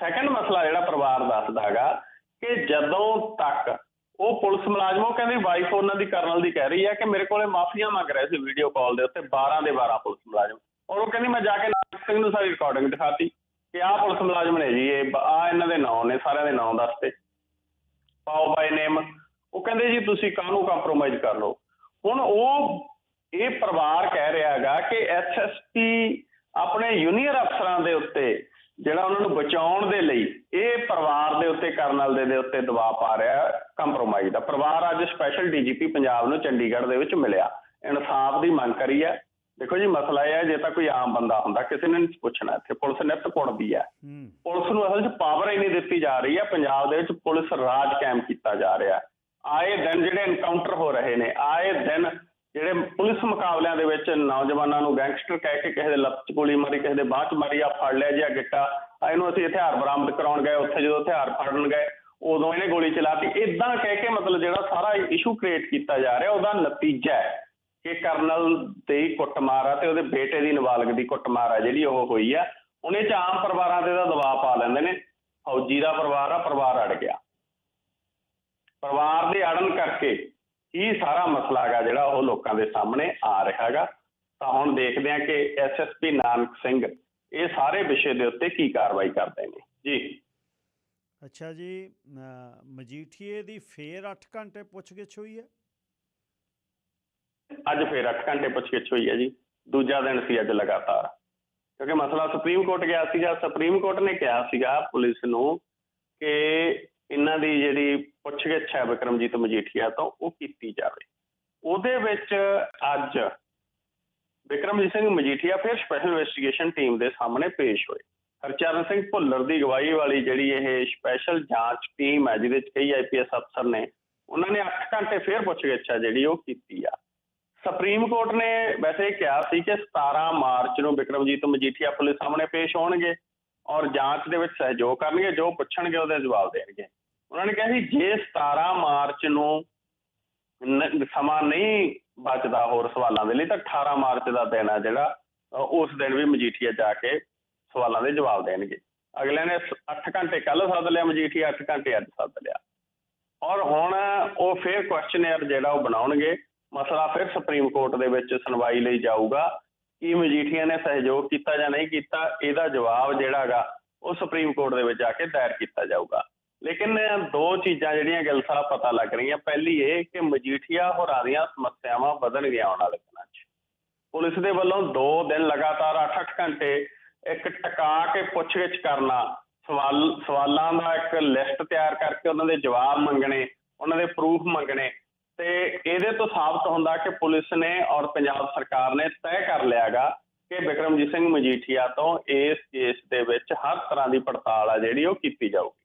ਸੈਕੰਡ ਮਸਲਾ ਜਿਹੜਾ ਪਰਿਵਾਰ ਦੱਸਦਾ ਹੈਗਾ, ਕਿ ਜਦੋਂ ਤੱਕ ਉਹ ਪੁਲਿਸ ਮੁਲਾਜ਼ਮ, ਉਹ ਕਹਿੰਦੇ ਵਾਈਫ ਉਹਨਾਂ ਦੀ ਕਰਨਲ ਦੀ ਕਹਿ ਰਹੀ ਹੈ ਕਿ ਮੇਰੇ ਕੋਲੇ ਮਾਫੀਆਂ ਮੰਗ ਰਹੇ ਸੀ ਵੀਡੀਓ ਕਾਲ ਦੇ ਉੱਤੇ 12 ਦੇ 12 ਪੁਲਿਸ ਮੁਲਾਜ਼ਮ। ਔਰ ਉਹ ਕਹਿੰਦੀ ਮੈਂ ਜਾ ਕੇ ਨਾਨਕ ਸਿੰਘ ਨੂੰ ਸਾਰੀ ਰਿਕਾਰਡਿੰਗ ਦਿਖਾਤੀ ਕਿ ਆਹ ਪੁਲਿਸ ਮੁਲਾਜ਼ਮ ਨੇ ਜੀ, ਇਹ ਆ ਇਹਨਾਂ ਦੇ ਨਾਂ ਨੇ, ਸਾਰਿਆਂ ਦੇ ਨਾਂ ਦੱਸਤੇ ਪਾਓ ਬਾਈ ਨੇਮ ਉਹ ਕਹਿੰਦੇ ਜੀ ਤੁਸੀਂ ਕਾਹਨੂੰ ਕੰਪਰੋਮਾਈਜ਼ ਕਰ ਲਓ? ਹੁਣ ਉਹ ਇਹ ਪਰਿਵਾਰ ਕਹਿ ਰਿਹਾ ਹੈਗਾ ਕਿ ਐਸਐਸਪੀ ਆਪਣੇ ਜੂਨੀਅਰ ਅਫਸਰਾਂ ਦੇ ਉੱਤੇ ਜਿਹੜਾ ਉਹਨਾਂ ਨੂੰ ਬਚਾਉਣ ਦੇ ਲਈ ਇਹ ਪਰਿਵਾਰ ਦੇ ਉੱਤੇ ਕਰਨਲ ਦੇ ਦੇ ਉੱਤੇ ਦਬਾਅ ਪਾ ਰਿਹਾ ਕੰਪਰੋਮਾਈਜ਼ ਦਾ। ਪਰਿਵਾਰ ਅੱਜ ਸਪੈਸ਼ਲ ਡੀਜੀਪੀ ਪੰਜਾਬ ਨੂੰ ਚੰਡੀਗੜ੍ਹ ਦੇ ਵਿੱਚ ਮਿਲਿਆ। ਇਨਸਾਫ ਦੀ ਮੰਗ ਕਰੀ ਹੈ। ਦੇਖੋ ਜੀ ਮਸਲਾ ਇਹ ਹੈ ਜੇ ਤਾਂ ਕੋਈ ਆਮ ਬੰਦਾ ਹੁੰਦਾ ਕਿਸੇ ਨੇ ਨਹੀਂ ਪੁੱਛਣਾ। ਇੱਥੇ ਪੁਲਿਸ ਨਿੱਤ ਪੁੱਟਦੀ ਹੈ। ਹੂੰ। ਪੁਲਿਸ ਨੂੰ ਅਸਲ 'ਚ ਪਾਵਰ ਹੀ ਨਹੀਂ ਦਿੱਤੀ ਜਾ ਰਹੀ ਹੈ। ਪੰਜਾਬ ਦੇ ਵਿੱਚ ਪੁਲਿਸ ਰਾਜ ਕਾਇਮ ਕੀਤਾ ਜਾ ਰਿਹਾ ਆਏ ਦਿਨ ਜਿਹੜੇ ਐਨਕਾਊਂਟਰ ਹੋ ਰਹੇ ਨੇ ਆਏ ਦਿਨ ਜਿਹੜੇ ਪੁਲਿਸ ਮੁਕਾਬਲਿਆਂ ਦੇ ਵਿੱਚ ਨੌਜਵਾਨਾਂ ਨੂੰ ਗੈਂਗਸਟਰ ਕਹਿ ਕੇ ਕਿਸੇ ਦੇ ਲੱਤ 'ਚ ਗੋਲੀ ਮਾਰੀ, ਕਿਸੇ ਦੇ ਬਾਹ 'ਚ ਮਾਰੀ ਆ ਫੜ ਲਿਆ ਜੀ ਆ ਗਿੱਟਾ ਆ ਇਹਨੂੰ ਅਸੀਂ ਹਥਿਆਰ ਬਰਾਮਦ ਕਰਾਉਣ ਗਏ, ਉੱਥੇ ਜਦੋਂ ਹਥਿਆਰ ਫੜਨ ਗਏ, ਉਦੋਂ ਇਹਨੇ ਗੋਲੀ ਚਲਾਤੀ। ਇਦਾਂ ਕਹਿ ਕੇ ਮਤਲਬ ਜਿਹੜਾ ਸਾਰਾ ਇਸ਼ੂ ਕ੍ਰੀਏਟ ਕੀਤਾ ਜਾ ਰਿਹਾ, ਉਹਦਾ ਨਤੀਜਾ ਹੈ ਕਿ ਕਰਨਲ ਦੀ ਕੁੱਟਮਾਰ ਆ ਤੇ ਉਹਦੇ ਬੇਟੇ ਦੀ ਨਾਬਾਲਗ ਦੀ ਕੁੱਟਮਾਰ ਆ ਜਿਹੜੀ ਉਹ ਹੋਈ ਆ। ਉਹਨੇ ਚ ਆਮ ਪਰਿਵਾਰਾਂ ਤੇ ਦਾ ਦਬਾਅ ਪਾ ਲੈਂਦੇ ਨੇ। ਫੌਜੀ ਦਾ ਪਰਿਵਾਰ ਆ, ਪਰਿਵਾਰ ਅੜ ਗਿਆ। ਪਰਿਵਾਰ ਦੇ ਅੜਨ ਕਰਕੇ ਹੀ ਸਾਰਾ ਮਸਲਾ ਹੈਗਾ ਜਿਹੜਾ ਉਹ ਲੋਕਾਂ ਦੇ ਸਾਹਮਣੇ ਆ ਰਿਹਾ ਹੈਗਾ? ਤਾਂ ਹੁਣ ਦੇਖਦੇ ਹਾਂ ਕਿ ਐਸਐਸਪੀ ਨਾਨਕ ਸਿੰਘ ਇਹ ਸਾਰੇ ਵਿਸ਼ੇ ਦੇ ਉੱਤੇ ਕੀ ਕਾਰਵਾਈ ਕਰਦੇ ਨੇ। ਜੀ। ਅੱਛਾ ਜੀ ਮਜੀਠੀਏ ਦੀ ਫੇਰ 8 ਘੰਟੇ ਪੁੱਛਗਿੱਛ ਹੋਈ ਹੈ? ਅੱਜ ਫੇਰ 8 ਘੰਟੇ ਪੁੱਛਗਿੱਛ ਹੋਈ ਹੈ ਜੀ। ਦੂਜਾ ਦਿਨ ਸੀ ਅੱਜ ਲਗਾਤਾਰ। ਕਿਉਂਕਿ ਮਸਲਾ ਸੁਪਰੀਮ ਕੋਰਟ ਗਿਆ ਸੀਗਾ। ਸੁਪਰੀਮ ਕੋਰਟ ਨੇ ਕਿਹਾ ਸੀਗਾ ਪੁਲਿਸ ਨੂੰ ਕਿ ਇਹਨਾਂ ਦੀ ਜਿਹੜੀ ਪੁੱਛਗਿੱਛ ਹੈ ਵਿਕਰਮਜੀਤ ਮਜੀਠੀਆ ਤੋਂ, ਉਹ ਕੀਤੀ ਜਾਵੇ। ਉਹਦੇ ਵਿੱਚ ਅੱਜ ਵਿਕਰਮਜੀਤ ਸਿੰਘ ਮਜੀਠੀਆ ਫਿਰ ਸਪੈਸ਼ਲ ਇਨਵੈਸਟੀਗੇਸ਼ਨ ਟੀਮ ਦੇ ਸਾਹਮਣੇ ਪੇਸ਼ ਹੋਏ। ਹਰਚਰਨ ਸਿੰਘ ਭੁੱਲਰ ਦੀ ਅਗਵਾਈ ਵਾਲੀ ਜਿਹੜੀ ਇਹ ਸਪੈਸ਼ਲ ਜਾਂਚ ਟੀਮ ਹੈ, ਜਿਹਦੇ ਵਿੱਚ ਕਈ ਆਈਪੀਐਸ ਅਫਸਰ ਨੇ, ਉਹਨਾਂ ਨੇ 8 ਘੰਟੇ ਫਿਰ ਪੁੱਛਗਿੱਛ ਹੈ ਜਿਹੜੀ ਉਹ ਕੀਤੀ ਆ। ਸੁਪਰੀਮ ਕੋਰਟ ਨੇ ਵੈਸੇ ਇਹ ਕਿਹਾ ਸੀ ਕਿ 17 ਮਾਰਚ ਨੂੰ ਵਿਕਰਮਜੀਤ ਮਜੀਠੀਆ ਪੁਲਿਸ ਸਾਹਮਣੇ ਪੇਸ਼ ਹੋਣਗੇ ਔਰ ਜਾਂਚ ਦੇ ਵਿੱਚ ਸਹਿਯੋਗ ਕਰਨਗੇ, ਜੋ ਪੁੱਛਣਗੇ ਉਹਦੇ ਜਵਾਬ ਦੇਣਗੇ। ਉਹਨਾਂ ਨੇ ਕਿਹਾ ਸੀ, ਜੇ 17 ਮਾਰਚ ਨੂੰ ਸਮਾਂ ਨਹੀਂ ਬਚਦਾ ਹੋਰ ਸਵਾਲਾਂ ਦੇ ਲਈ, ਤਾਂ 18 ਮਾਰਚ ਦਾ ਦਿਨ ਆ ਜਿਹੜਾ ਉਸ ਦਿਨ ਵੀ ਮਜੀਠੀਆ ਜਾ ਕੇ ਸਵਾਲਾਂ ਦੇ ਜਵਾਬ ਦੇਣਗੇ। ਅਗਲੇ ਨੇ 8 ਘੰਟੇ ਕੱਲ ਸੱਦ ਲਿਆ ਮਜੀਠੀਆ 8 ਘੰਟੇ ਅੱਜ ਸੱਦ ਲਿਆ। ਔਰ ਹੁਣ ਉਹ ਫੇਰ ਕੁਐਸਚਨੇਅਰ ਜਿਹੜਾ ਉਹ ਬਣਾਉਣਗੇ, ਮਸਲਾ ਫਿਰ ਸੁਪਰੀਮ ਕੋਰਟ ਦੇ ਵਿੱਚ ਸੁਣਵਾਈ ਲਈ ਜਾਊਗਾ, ਕਿ ਮਜੀਠੀਆ ਨੇ ਸਹਿਯੋਗ ਕੀਤਾ ਜਾਂ ਨਹੀਂ ਕੀਤਾ, ਇਹਦਾ ਜਵਾਬ ਜਿਹੜਾ ਹੈਗਾ, ਉਹ ਸੁਪਰੀਮ ਕੋਰਟ ਦੇ ਵਿੱਚ ਜਾ ਕੇ ਦਾਇਰ ਕੀਤਾ ਜਾਊਗਾ। ਲੇਕਿਨ ਦੋ ਚੀਜ਼ਾਂ ਜਿਹੜੀਆਂ ਗੱਲ ਸਾਹਿਬ ਪਤਾ ਲੱਗ ਰਹੀਆਂ। ਪਹਿਲੀ ਇਹ ਕਿ ਮਜੀਠੀਆ ਹੋਰਾਂ ਦੀਆਂ ਸਮੱਸਿਆਵਾਂ ਵਧਣ ਗਿਆ ਆਉਣ ਵਾਲੇ ਦਿਨਾਂ 'ਚ। ਪੁਲਿਸ ਦੇ ਵੱਲੋਂ 2 ਦਿਨ ਲਗਾਤਾਰ 8-8 ਘੰਟੇ ਇੱਕ ਟਕਾ ਕੇ ਪੁੱਛਗਿੱਛ ਕਰਨਾ, ਸਵਾਲ, ਸਵਾਲਾਂ ਦਾ ਇੱਕ ਲਿਸਟ ਤਿਆਰ ਕਰਕੇ ਉਹਨਾਂ ਦੇ ਜਵਾਬ ਮੰਗਣੇ, ਉਹਨਾਂ ਦੇ ਪ੍ਰੂਫ ਮੰਗਣੇ। ਤੇ ਇਹਦੇ ਤੋਂ ਸਾਬਤ ਹੁੰਦਾ ਕਿ ਪੁਲਿਸ ਨੇ ਔਰ ਪੰਜਾਬ ਸਰਕਾਰ ਨੇ ਤੈਅ ਕਰ ਲਿਆਗਾ ਕਿ ਬਿਕਰਮਜੀਤ ਸਿੰਘ ਮਜੀਠੀਆ ਤੋਂ ਇਸ ਕੇਸ ਦੇ ਵਿੱਚ ਹਰ ਤਰ੍ਹਾਂ ਦੀ ਪੜਤਾਲ ਆ ਜਿਹੜੀ ਉਹ ਕੀਤੀ ਜਾਊਗੀ।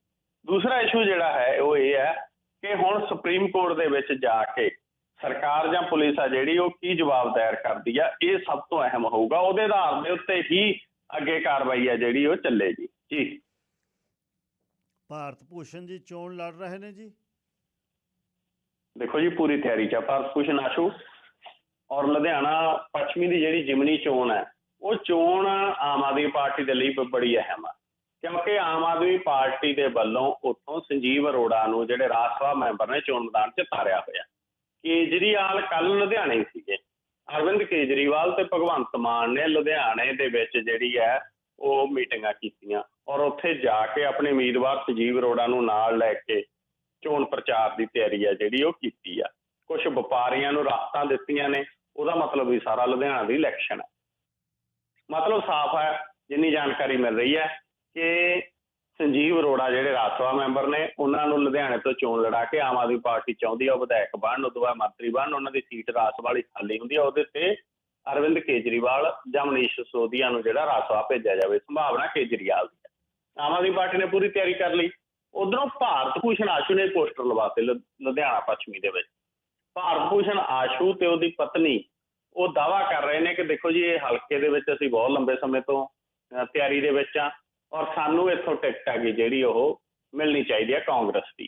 ਦੂਸਰਾ ਇਸ਼ੂ ਜਿਹੜਾ ਹੈ ਉਹ ਇਹ ਹੈ ਕਿ ਹੁਣ ਸੁਪਰੀਮ ਕੋਰਟ ਦੇ ਵਿੱਚ ਜਾ ਕੇ ਸਰਕਾਰ ਜਾਂ ਪੁਲਿਸ ਆ ਜਿਹੜੀ ਉਹ ਕੀ ਜਵਾਬ ਦਾਇਰ ਕਰਦੀ ਆ ਇਹ ਸਭ ਤੋਂ ਅਹਿਮ ਹੋਊਗਾ। ਉਹਦੇ ਆਧਾਰ ਦੇ ਉੱਤੇ ਹੀ ਅੱਗੇ ਕਾਰਵਾਈ ਆ ਜਿਹੜੀ ਉਹ ਚੱਲੇਗੀ। ਜੀ। ਭਾਰਤ ਭੂਸ਼ਣ ਜੀ ਚੋਣ ਲੜ ਰਹੇ ਨੇ ਜੀ। ਦੇਖੋ ਜੀ ਪੂਰੀ ਤਿਆਰੀ ਚ ਭਾਰਤ ਭੂਸ਼ਣ ਆਸ਼ੂ ਔਰ ਲੁਧਿਆਣਾ ਪੱਛਮੀ ਦੀ ਜਿਹੜੀ ਜਿਮਨੀ ਚੋਣ ਹੈ ਉਹ ਚੋਣ ਆਮ ਆਦਮੀ ਪਾਰਟੀ ਦੇ ਲਈ ਬੜੀ ਅਹਿਮ ਆ। ਕਿਉਂਕਿ ਆਮ ਆਦਮੀ ਪਾਰਟੀ ਦੇ ਵੱਲੋਂ ਉੱਥੋਂ ਸੰਜੀਵ ਅਰੋੜਾ ਨੂੰ ਜਿਹੜੇ ਰਾਜ ਸਭਾ ਮੈਂਬਰ ਨੇ ਚੋਣ ਮੈਦਾਨ 'ਚ ਤਾਰਿਆ ਹੋਇਆ। ਕੇਜਰੀਵਾਲ ਕੱਲ ਲੁਧਿਆਣੇ ਸੀਗੇ। ਅਰਵਿੰਦ ਕੇਜਰੀਵਾਲ ਤੇ ਭਗਵੰਤ ਮਾਨ ਨੇ ਲੁਧਿਆਣੇ ਦੇ ਵਿੱਚ ਜਿਹੜੀ ਹੈ ਉਹ ਮੀਟਿੰਗਾਂ ਕੀਤੀਆਂ ਔਰ ਉੱਥੇ ਜਾ ਕੇ ਆਪਣੇ ਉਮੀਦਵਾਰ ਸੰਜੀਵ ਅਰੋੜਾ ਨੂੰ ਨਾਲ ਲੈ ਕੇ ਚੋਣ ਪ੍ਰਚਾਰ ਦੀ ਤਿਆਰੀ ਹੈ ਜਿਹੜੀ ਉਹ ਕੀਤੀ ਆ। ਕੁਝ ਵਪਾਰੀਆਂ ਨੂੰ ਰਾਹਤਾਂ ਦਿੱਤੀਆਂ ਨੇ, ਉਹਦਾ ਮਤਲਬ ਵੀ ਸਾਰਾ ਲੁਧਿਆਣਾ ਦੀ ਇਲੈਕਸ਼ਨ ਹੈ। ਮਤਲਬ ਸਾਫ਼ ਹੈ, ਜਿੰਨੀ ਜਾਣਕਾਰੀ ਮਿਲ ਰਹੀ ਹੈ ਕਿ ਸੰਜੀਵ ਅਰੋੜਾ ਜਿਹੜੇ ਰਾਜ ਸਭਾ ਮੈਂਬਰ ਨੇ, ਉਹਨਾਂ ਨੂੰ ਲੁਧਿਆਣੇ ਤੋਂ ਚੋਣ ਲੜਾ ਕੇ ਆਮ ਆਦਮੀ ਪਾਰਟੀ ਚਾਹੁੰਦੀ ਆ, ਉਹ ਵਿਧਾਇਕ ਬਣਨ, ਉਦੋਂ ਬਾਅਦ ਮੰਤਰੀ ਬਣਨ, ਉਹਨਾਂ ਦੀ ਸੀਟ ਰਾਜ ਸਭਾ ਲਈ ਖਾਲੀ ਹੁੰਦੀ ਆ, ਉਹਦੇ ਤੇ ਅਰਵਿੰਦ ਕੇਜਰੀਵਾਲ ਜਾਂ ਮਨੀਸ਼ ਸੋਦੀਆ ਨੂੰ ਜਿਹੜਾ ਰਾਜ ਸਭਾ ਭੇਜਿਆ ਜਾਵੇ, ਸੰਭਾਵਨਾ ਕੇਜਰੀਵਾਲ ਦੀ ਹੈ ਆਮ ਆਦਮੀ ਪਾਰਟੀ ਨੇ ਪੂਰੀ ਤਿਆਰੀ ਕਰ ਲਈ। ਉਧਰੋਂ ਭਾਰਤ ਭੂਸ਼ਣ ਆਸ਼ੂ ਨੇ ਪੋਸਟਰ ਲਵਾਤੇ ਲੁ- ਲੁਧਿਆਣਾ ਪੱਛਮੀ ਦੇ ਵਿੱਚ। ਭਾਰਤ ਭੂਸ਼ਣ ਆਸ਼ੂ ਤੇ ਉਹਦੀ ਪਤਨੀ, ਉਹ ਦਾਵਾ ਕਰ ਰਹੇ ਨੇ ਕਿ ਦੇਖੋ ਜੀ, ਇਹ ਹਲਕੇ ਦੇ ਵਿੱਚ ਅਸੀਂ ਬਹੁਤ ਲੰਬੇ ਸਮੇਂ ਤੋਂ ਤਿਆਰੀ ਦੇ ਵਿੱਚ ਆ। ਔਰ ਸਾਨੂੰ ਇੱਥੋਂ ਟਿਕਟ ਆ ਗਈ ਜਿਹੜੀ ਉਹ ਮਿਲਣੀ ਚਾਹੀਦੀ ਹੈ ਕਾਂਗਰਸ ਦੀ।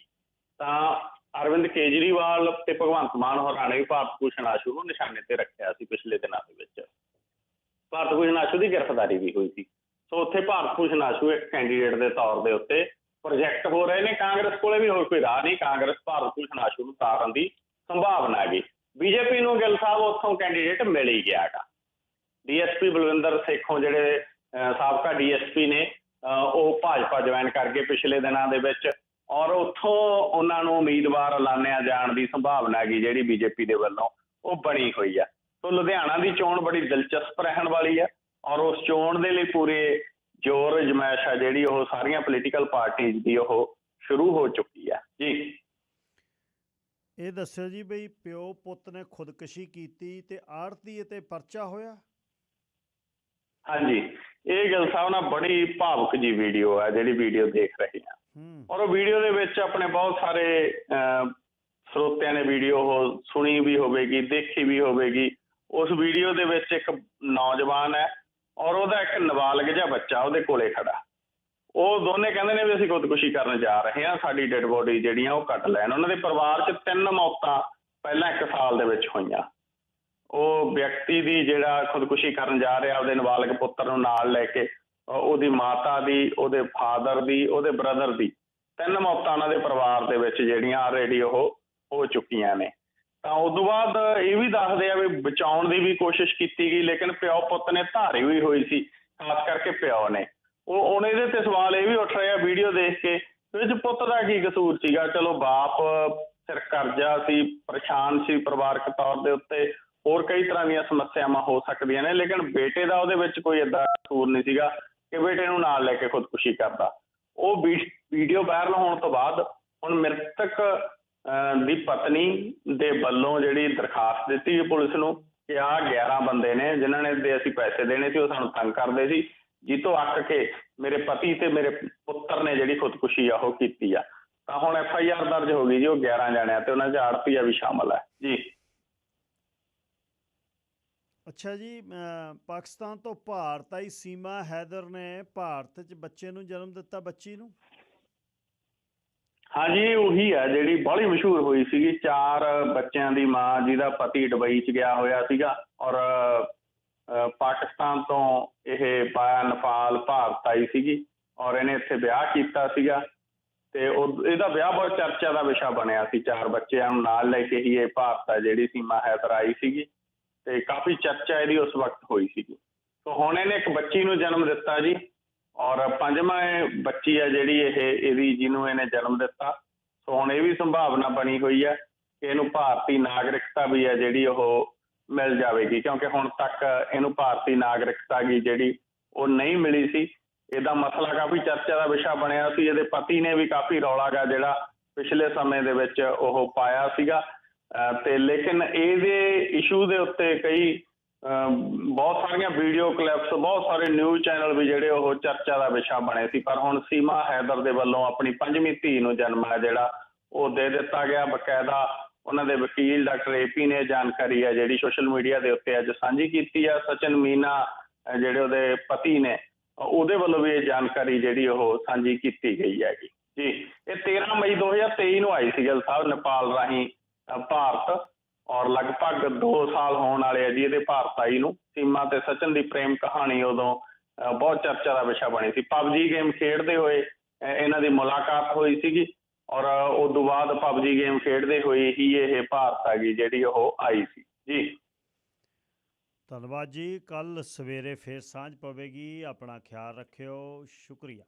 ਤਾਂ ਅਰਵਿੰਦ ਕੇਜਰੀਵਾਲ ਤੇ ਭਗਵੰਤ ਮਾਨ ਹੋਰਾਂ ਨੇ ਵੀ ਭਾਰਤ ਭੂਸ਼ਣ ਆਸ਼ੂ ਨੂੰ ਨਿਸ਼ਾਨੇ ਤੇ ਰੱਖਿਆ ਸੀ ਪਿਛਲੇ ਦਿਨਾਂ ਦੇ ਵਿੱਚ। ਭਾਰਤ ਭੂਸ਼ਣ ਆਸ਼ੂ ਦੀ ਗ੍ਰਿਫਤਾਰੀ ਵੀ ਹੋਈ ਸੀ। ਸੋ ਉੱਥੇ ਭਾਰਤ ਭੂਸ਼ਣ ਆਸ਼ੂ ਇੱਕ ਕੈਂਡੀਡੇਟ ਦੇ ਤੌਰ ਦੇ ਉੱਤੇ ਪ੍ਰੋਜੈਕਟ ਹੋ ਰਹੇ ਨੇ। ਕਾਂਗਰਸ ਕੋਲੇ ਵੀ ਹੋਰ ਕੋਈ ਰਾਹ ਨਹੀਂ। ਕਾਂਗਰਸ ਭਾਰਤ ਭੂਸ਼ਣ ਆਸ਼ੂ ਨੂੰ ਤਾਰਨ ਦੀ ਸੰਭਾਵਨਾ ਹੈਗੀ। ਬੀਜੇਪੀ ਨੂੰ ਗਿੱਲ ਸਾਹਿਬ ਉੱਥੋਂ ਕੈਂਡੀਡੇਟ ਮਿਲ ਹੀ ਗਿਆ ਹੈਗਾ। ਡੀਐਸਪੀ ਬਲਵਿੰਦਰ ਸੇਖੋਂ ਜਿਹੜੇ ਅਹ, ਸਾਬਕਾ ਡੀਐਸਪੀ ਨੇ ਅਹ, ਉਹ ਭਾਜਪਾ ਜੁਆਇਨ ਕਰ ਪਿਛਲੇ ਦਿਨਾਂ ਦੇ ਵਿੱਚ ਔਰ ਉੱਥੋਂ ਉਹਨਾਂ ਨੂੰ ਉਮੀਦਵਾਰ ਐਲਾਨਿਆ ਜਾਣ ਦੀ ਸੰਭਾਵਨਾ ਹੈਗੀ ਜਿਹੜੀ ਬੀਜੇਪੀ ਦੇ ਵੱਲੋਂ, ਉਹ ਬਣੀ ਹੋਈ ਆ। ਸੋ ਲੁਧਿਆਣਾ ਦੀ ਚੋਣ ਬੜੀ ਦਿਲਚਸਪ ਰਹਿਣ ਵਾਲੀ ਆ ਔਰ ਉਸ ਚੋਣ ਦੇ ਲਈ ਪੂਰੇ ਜ਼ੋਰ, ਜਮੈਸ਼ ਆ ਜਿਹੜੀ ਉਹ ਸਾਰੀਆਂ ਪੋਲੀਟੀਕਲ ਪਾਰਟੀਆਂ ਦੀ ਉਹ ਸ਼ੁਰੂ ਹੋ ਚੁੱਕੀ ਆ। ਜੀ। ਇਹ ਦੱਸਿਓ ਜੀ ਬਈ ਪਿਓ ਪੁੱਤ ਨੇ ਖੁਦਕੁਸ਼ੀ ਕੀਤੀ ਤੇ ਆੜਤੀ ਤੇ ਪਰਚਾ ਹੋਇਆ? ਹਾਂਜੀ। ਇਹ ਗੱਲ ਸਾਹਿਬ ਨਾਲ ਬੜੀ ਭਾਵੁਕ ਜੀ ਵੀਡੀਓ ਹੈ ਜਿਹੜੀ ਵੀਡੀਓ ਦੇਖ ਰਹੇ ਆ। ਹੂੰ। ਔਰ ਉਹ ਵੀਡੀਓ ਦੇ ਵਿੱਚ ਆਪਣੇ ਬਹੁਤ ਸਾਰੇ ਸਰੋਤਿਆਂ ਨੇ ਵੀਡੀਓ ਉਹ ਸੁਣੀ ਵੀ ਹੋਵੇਗੀ ਦੇਖੀ ਵੀ ਹੋਵੇਗੀ। ਉਸ ਵੀਡੀਓ ਦੇ ਵਿੱਚ ਇੱਕ ਨੌਜਵਾਨ ਹੈ ਔਰ ਉਹਦਾ ਇੱਕ ਨਾਬਾਲਗ ਜਿਹਾ ਬੱਚਾ ਉਹਦੇ ਕੋਲੇ ਖੜਾ। ਉਹ ਦੋਨੇ ਕਹਿੰਦੇ ਨੇ ਵੀ ਅਸੀਂ ਖੁਦਕੁਸ਼ੀ ਕਰਨ ਜਾ ਰਹੇ ਹਾਂ ਸਾਡੀ ਡੈੱਡ ਬੋਡੀ ਜਿਹੜੀਆਂ ਉਹ ਕੱਟ ਲੈਣ। ਉਹਨਾਂ ਦੇ ਪਰਿਵਾਰ 'ਚ ਤਿੰਨ ਮੌਤਾਂ ਪਹਿਲਾਂ ਇੱਕ ਸਾਲ ਦੇ ਵਿੱਚ ਹੋਈਆਂ। ਉਹ ਵਿਅਕਤੀ ਦੀ ਜਿਹੜਾ ਖੁਦਕੁਸ਼ੀ ਕਰਨ ਜਾ ਰਿਹਾ, ਉਹਦੇ ਨਾਬਾਲਗ ਪੁੱਤਰ ਨੂੰ ਨਾਲ ਲੈ ਕੇ ਉਹਦੀ ਮਾਤਾ ਦੀ, ਉਹਦੇ ਫਾਦਰ ਦੀ, ਉਹਦੇ ਬ੍ਰਦਰ ਦੀ ਤਿੰਨ ਮੌਤਾਂ ਉਹਨਾਂ ਦੇ ਪਰਿਵਾਰ ਦੇ ਵਿੱਚ ਜਿਹੜੀਆਂ ਆਲਰੇਡੀ ਉਹ ਹੋ ਚੁੱਕੀਆਂ ਨੇ। ਤਾਂ ਉਸ ਤੋਂ ਬਾਅਦ ਇਹ ਵੀ ਦੱਸਦੇ ਆ ਵੀ ਬਚਾਉਣ ਦੀ ਵੀ ਕੋਸ਼ਿਸ਼ ਕੀਤੀ ਗਈ, ਲੇਕਿਨ ਪਿਓ ਪੁੱਤ ਨੇ ਧਾਰੀ ਹੋਈ ਹੋਈ ਸੀ, ਖਾਸ ਕਰਕੇ ਪਿਓ ਨੇ। ਉਹ ਉਹਨੇ ਇਹਦੇ ਤੇ ਸਵਾਲ ਇਹ ਵੀ ਉੱਠ ਰਿਹਾ, ਵੀਡੀਓ ਦੇਖ ਕੇ, ਵੀ ਪੁੱਤ ਦਾ ਕੀ ਕਸੂਰ ਸੀਗਾ? ਚਲੋ ਬਾਪ ਸਿਰ ਕਰਜ਼ਾ ਸੀ, ਪਰੇਸ਼ਾਨ ਸੀ ਪਰਿਵਾਰਕ ਤੌਰ ਦੇ ਉੱਤੇ ਹੋਰ ਕਈ ਤਰ੍ਹਾਂ ਦੀਆਂ ਸਮੱਸਿਆਵਾਂ ਹੋ ਸਕਦੀਆਂ ਨੇ, ਲੇਕਿਨ ਬੇਟੇ ਦਾ ਉਹਦੇ ਵਿੱਚ ਕੋਈ ਏਦਾਂ ਕਸੂਰ ਨਹੀਂ ਸੀਗਾ ਕਿ ਬੇਟੇ ਨੂੰ ਨਾਲ ਲੈ ਕੇ ਖੁਦਕੁਸ਼ੀ ਕਰਦਾ। ਉਹ ਵੀਡੀਓ ਵਾਇਰਲ ਹੋਣ ਤੋਂ ਬਾਅਦ ਹੁਣ ਮ੍ਰਿਤਕ ਦੀ ਪਤਨੀ ਦੇ ਵੱਲੋਂ ਜਿਹੜੀ ਦਰਖਾਸਤ ਦਿੱਤੀ ਹੈ ਪੁਲਿਸ ਨੂੰ ਕਿ ਆਹ 11 ਬੰਦੇ ਨੇ ਜਿਨ੍ਹਾਂ ਨੇ ਦੇ ਅਸੀਂ ਪੈਸੇ ਦੇਣੇ ਸੀ, ਉਹ ਸਾਨੂੰ ਤੰਗ ਕਰਦੇ ਸੀ। ਜਿੱਤੋਂ ਅੱਕ ਕੇ ਮੇਰੇ ਪਤੀ ਤੇ ਮੇਰੇ ਪੁੱਤਰ ਨੇ ਜਿਹੜੀ ਖੁਦਕੁਸ਼ੀ ਆ, ਉਹ ਕੀਤੀ ਆ। ਤਾਂ ਹੁਣ ਐਫ ਆਈ ਆਰ ਦਰਜ ਹੋ ਗਈ ਜੀ, ਉਹ 11 ਜਣਿਆਂ ਤੇ ਉਹਨਾਂ 'ਚ ਆੜਤੀਆ ਵੀ ਸ਼ਾਮਲ ਹੈ ਜੀ। ਅੱਛਾ ਜੀ ਪਾਕਿਸਤਾਨ ਤੋਂ ਭਾਰਤ ਆਈ ਸੀਮਾ ਹੈਦਰ ਨੇ ਭਾਰਤ 'ਚ ਬੱਚੇ ਨੂੰ ਜਨਮ ਦਿੱਤਾ ਬੱਚੀ ਨੂੰ? ਹਾਂਜੀ, ਉਹੀ ਹੈ ਜਿਹੜੀ ਬਾਹਲੀ ਮਸ਼ਹੂਰ ਹੋਈ ਸੀਗੀ। ਚਾਰ ਬੱਚਿਆਂ ਦੀ ਮਾਂ ਜਿਹਦਾ ਪਤੀ ਦੁਬਈ 'ਚ ਗਿਆ ਹੋਇਆ ਸੀਗਾ ਔਰ ਪਾਕਿਸਤਾਨ ਤੋਂ ਇਹ ਪਾਇਆ ਨੇਪਾਲ ਭਾਰਤ ਆਈ ਸੀਗੀ ਔਰ ਇਹਨੇ ਇੱਥੇ ਵਿਆਹ ਕੀਤਾ ਸੀਗਾ। ਤੇ ਉਹ, ਇਹਦਾ ਵਿਆਹ ਬਹੁਤ ਚਰਚਾ ਦਾ ਵਿਸ਼ਾ ਬਣਿਆ ਸੀ। ਚਾਰ ਬੱਚਿਆਂ ਨੂੰ ਨਾਲ ਲੈ ਕੇ ਹੀ ਇਹ ਭਾਰਤ ਆ ਜਿਹੜੀ ਸੀਮਾ ਹੈਦਰ ਆਈ ਸੀਗੀ। ਤੇ ਕਾਫੀ ਚਰਚਾ ਇਹਦੀ ਉਸ ਵਕਤ ਹੋਈ ਸੀਗੀ। ਸੋ ਹੁਣ ਇਹਨੇ ਇੱਕ ਬੱਚੀ ਨੂੰ ਜਨਮ ਦਿੱਤਾ ਜੀ ਔਰ ਪੰਜਵਾਂ ਇਹ ਬੱਚੀ ਹੈ ਜਿਹੜੀ ਇਹ, ਇਹਦੀ ਜਿਹਨੂੰ ਇਹਨੇ ਜਨਮ ਦਿੱਤਾ। ਸੋ ਹੁਣ ਇਹ ਵੀ ਸੰਭਾਵਨਾ ਬਣੀ ਹੋਈ ਹੈ ਕਿ ਇਹਨੂੰ ਭਾਰਤੀ ਨਾਗਰਿਕਤਾ ਵੀ ਹੈ ਜਿਹੜੀ ਉਹ ਮਿਲ ਜਾਵੇਗੀ, ਕਿਉਂਕਿ ਹੁਣ ਤੱਕ ਇਹਨੂੰ ਭਾਰਤੀ ਨਾਗਰਿਕਤਾ ਦੀ ਜਿਹੜੀ ਉਹ ਨਹੀਂ ਮਿਲੀ ਸੀ। ਇਹਦਾ ਮਸਲਾ ਕਾਫੀ ਚਰਚਾ ਦਾ ਵਿਸ਼ਾ ਬਣਿਆ ਸੀ। ਇਹਦੇ ਪਤੀ ਨੇ ਵੀ ਕਾਫੀ ਰੌਲਾ ਗਾ ਜਿਹੜਾ ਪਿਛਲੇ ਸਮੇਂ ਦੇ ਵਿੱਚ ਉਹ ਪਾਇਆ ਸੀਗਾ। ਤੇ ਲੇਕਿਨ ਇਹਦੇ ਇਸ਼ੂ ਦੇ ਉੱਤੇ ਕਈ ਬਹੁਤ ਸਾਰੀਆਂ ਵੀਡੀਓ ਕਲਿੱਪਸ ਬਹੁਤ ਸਾਰੇ ਨਿਊਜ਼ ਚੈਨਲ ਵੀ ਜਿਹੜੇ ਉਹ ਚਰਚਾ ਦਾ ਵਿਸ਼ਾ ਬਣੇ ਸੀ, ਪਰ ਹੁਣ ਸੀਮਾ ਹੈਦਰ ਦੇ ਵੱਲੋਂ ਆਪਣੀ ਪੰਜਵੀਂ ਧੀ ਨੂੰ ਜਨਮ ਹੈ ਜਿਹੜਾ, ਉਹ ਦੇ ਦਿੱਤਾ ਗਿਆ ਬਕਾਇਦਾ। ਉਹਨਾਂ ਦੇ ਵਕੀਲ ਡਾਕਟਰ ਏਪੀ ਨੇ ਜਾਣਕਾਰੀ ਆ ਜਿਹੜੀ ਸੋਸ਼ਲ ਮੀਡੀਆ ਦੇ ਉੱਤੇ ਅੱਜ ਸਾਂਝੀ ਕੀਤੀ ਆ। ਸਚਨ ਮੀਨਾ ਜਿਹੜੇ ਉਹਦੇ ਪਤੀ ਨੇ, ਉਹਦੇ ਵੱਲੋਂ ਵੀ ਇਹ ਜਾਣਕਾਰੀ ਜਿਹੜੀ ਉਹ ਸਾਂਝੀ ਕੀਤੀ ਗਈ ਹੈਗੀ। ਜੀ, ਇਹ 13 ਮਈ 2023 ਨੂੰ ਆਈ ਸੀ ਗਿੱਲ ਸਾਹਿਬ, ਨੇਪਾਲ ਰਾਹੀਂ। ਭਾਰਤ ਔਰ ਲਗਭਗ 2 ਸਾਲ ਹੋਣ ਵਾਲੇ ਆ ਜੀ ਇਹਦੇ ਭਾਰਤ ਆਈ ਨੂੰ। ਸੀਮਾ ਤੇ ਸਚਨ ਦੀ ਪ੍ਰੇਮ ਕਹਾਣੀ ਉਦੋਂ ਬਹੁਤ ਚਰਚਾ ਦਾ ਵਿਸ਼ਾ ਬਣੀ ਸੀ। ਪਬਜੀ ਗੇਮ ਖੇਡਦੇ ਹੋਏ ਇਹਨਾਂ ਦੀ ਮੁਲਾਕਾਤ ਹੋਈ ਸੀਗੀ ਔਰ ਉਸ ਤੋਂ ਬਾਅਦ ਪਬਜੀ ਗੇਮ ਖੇਡਦੇ ਹੋਏ ਹੀ ਇਹ ਭਾਰਤ ਆ ਗਈ ਜਿਹੜੀ ਉਹ ਆਈ ਸੀ। ਜੀ। ਧੰਨਵਾਦ ਜੀ। ਕੱਲ ਸਵੇਰੇ ਫੇਰ ਸਾਂਝ ਪਵੇਗੀ। ਆਪਣਾ ਖਿਆਲ ਰੱਖਿਓ। ਸ਼ੁਕਰੀਆ।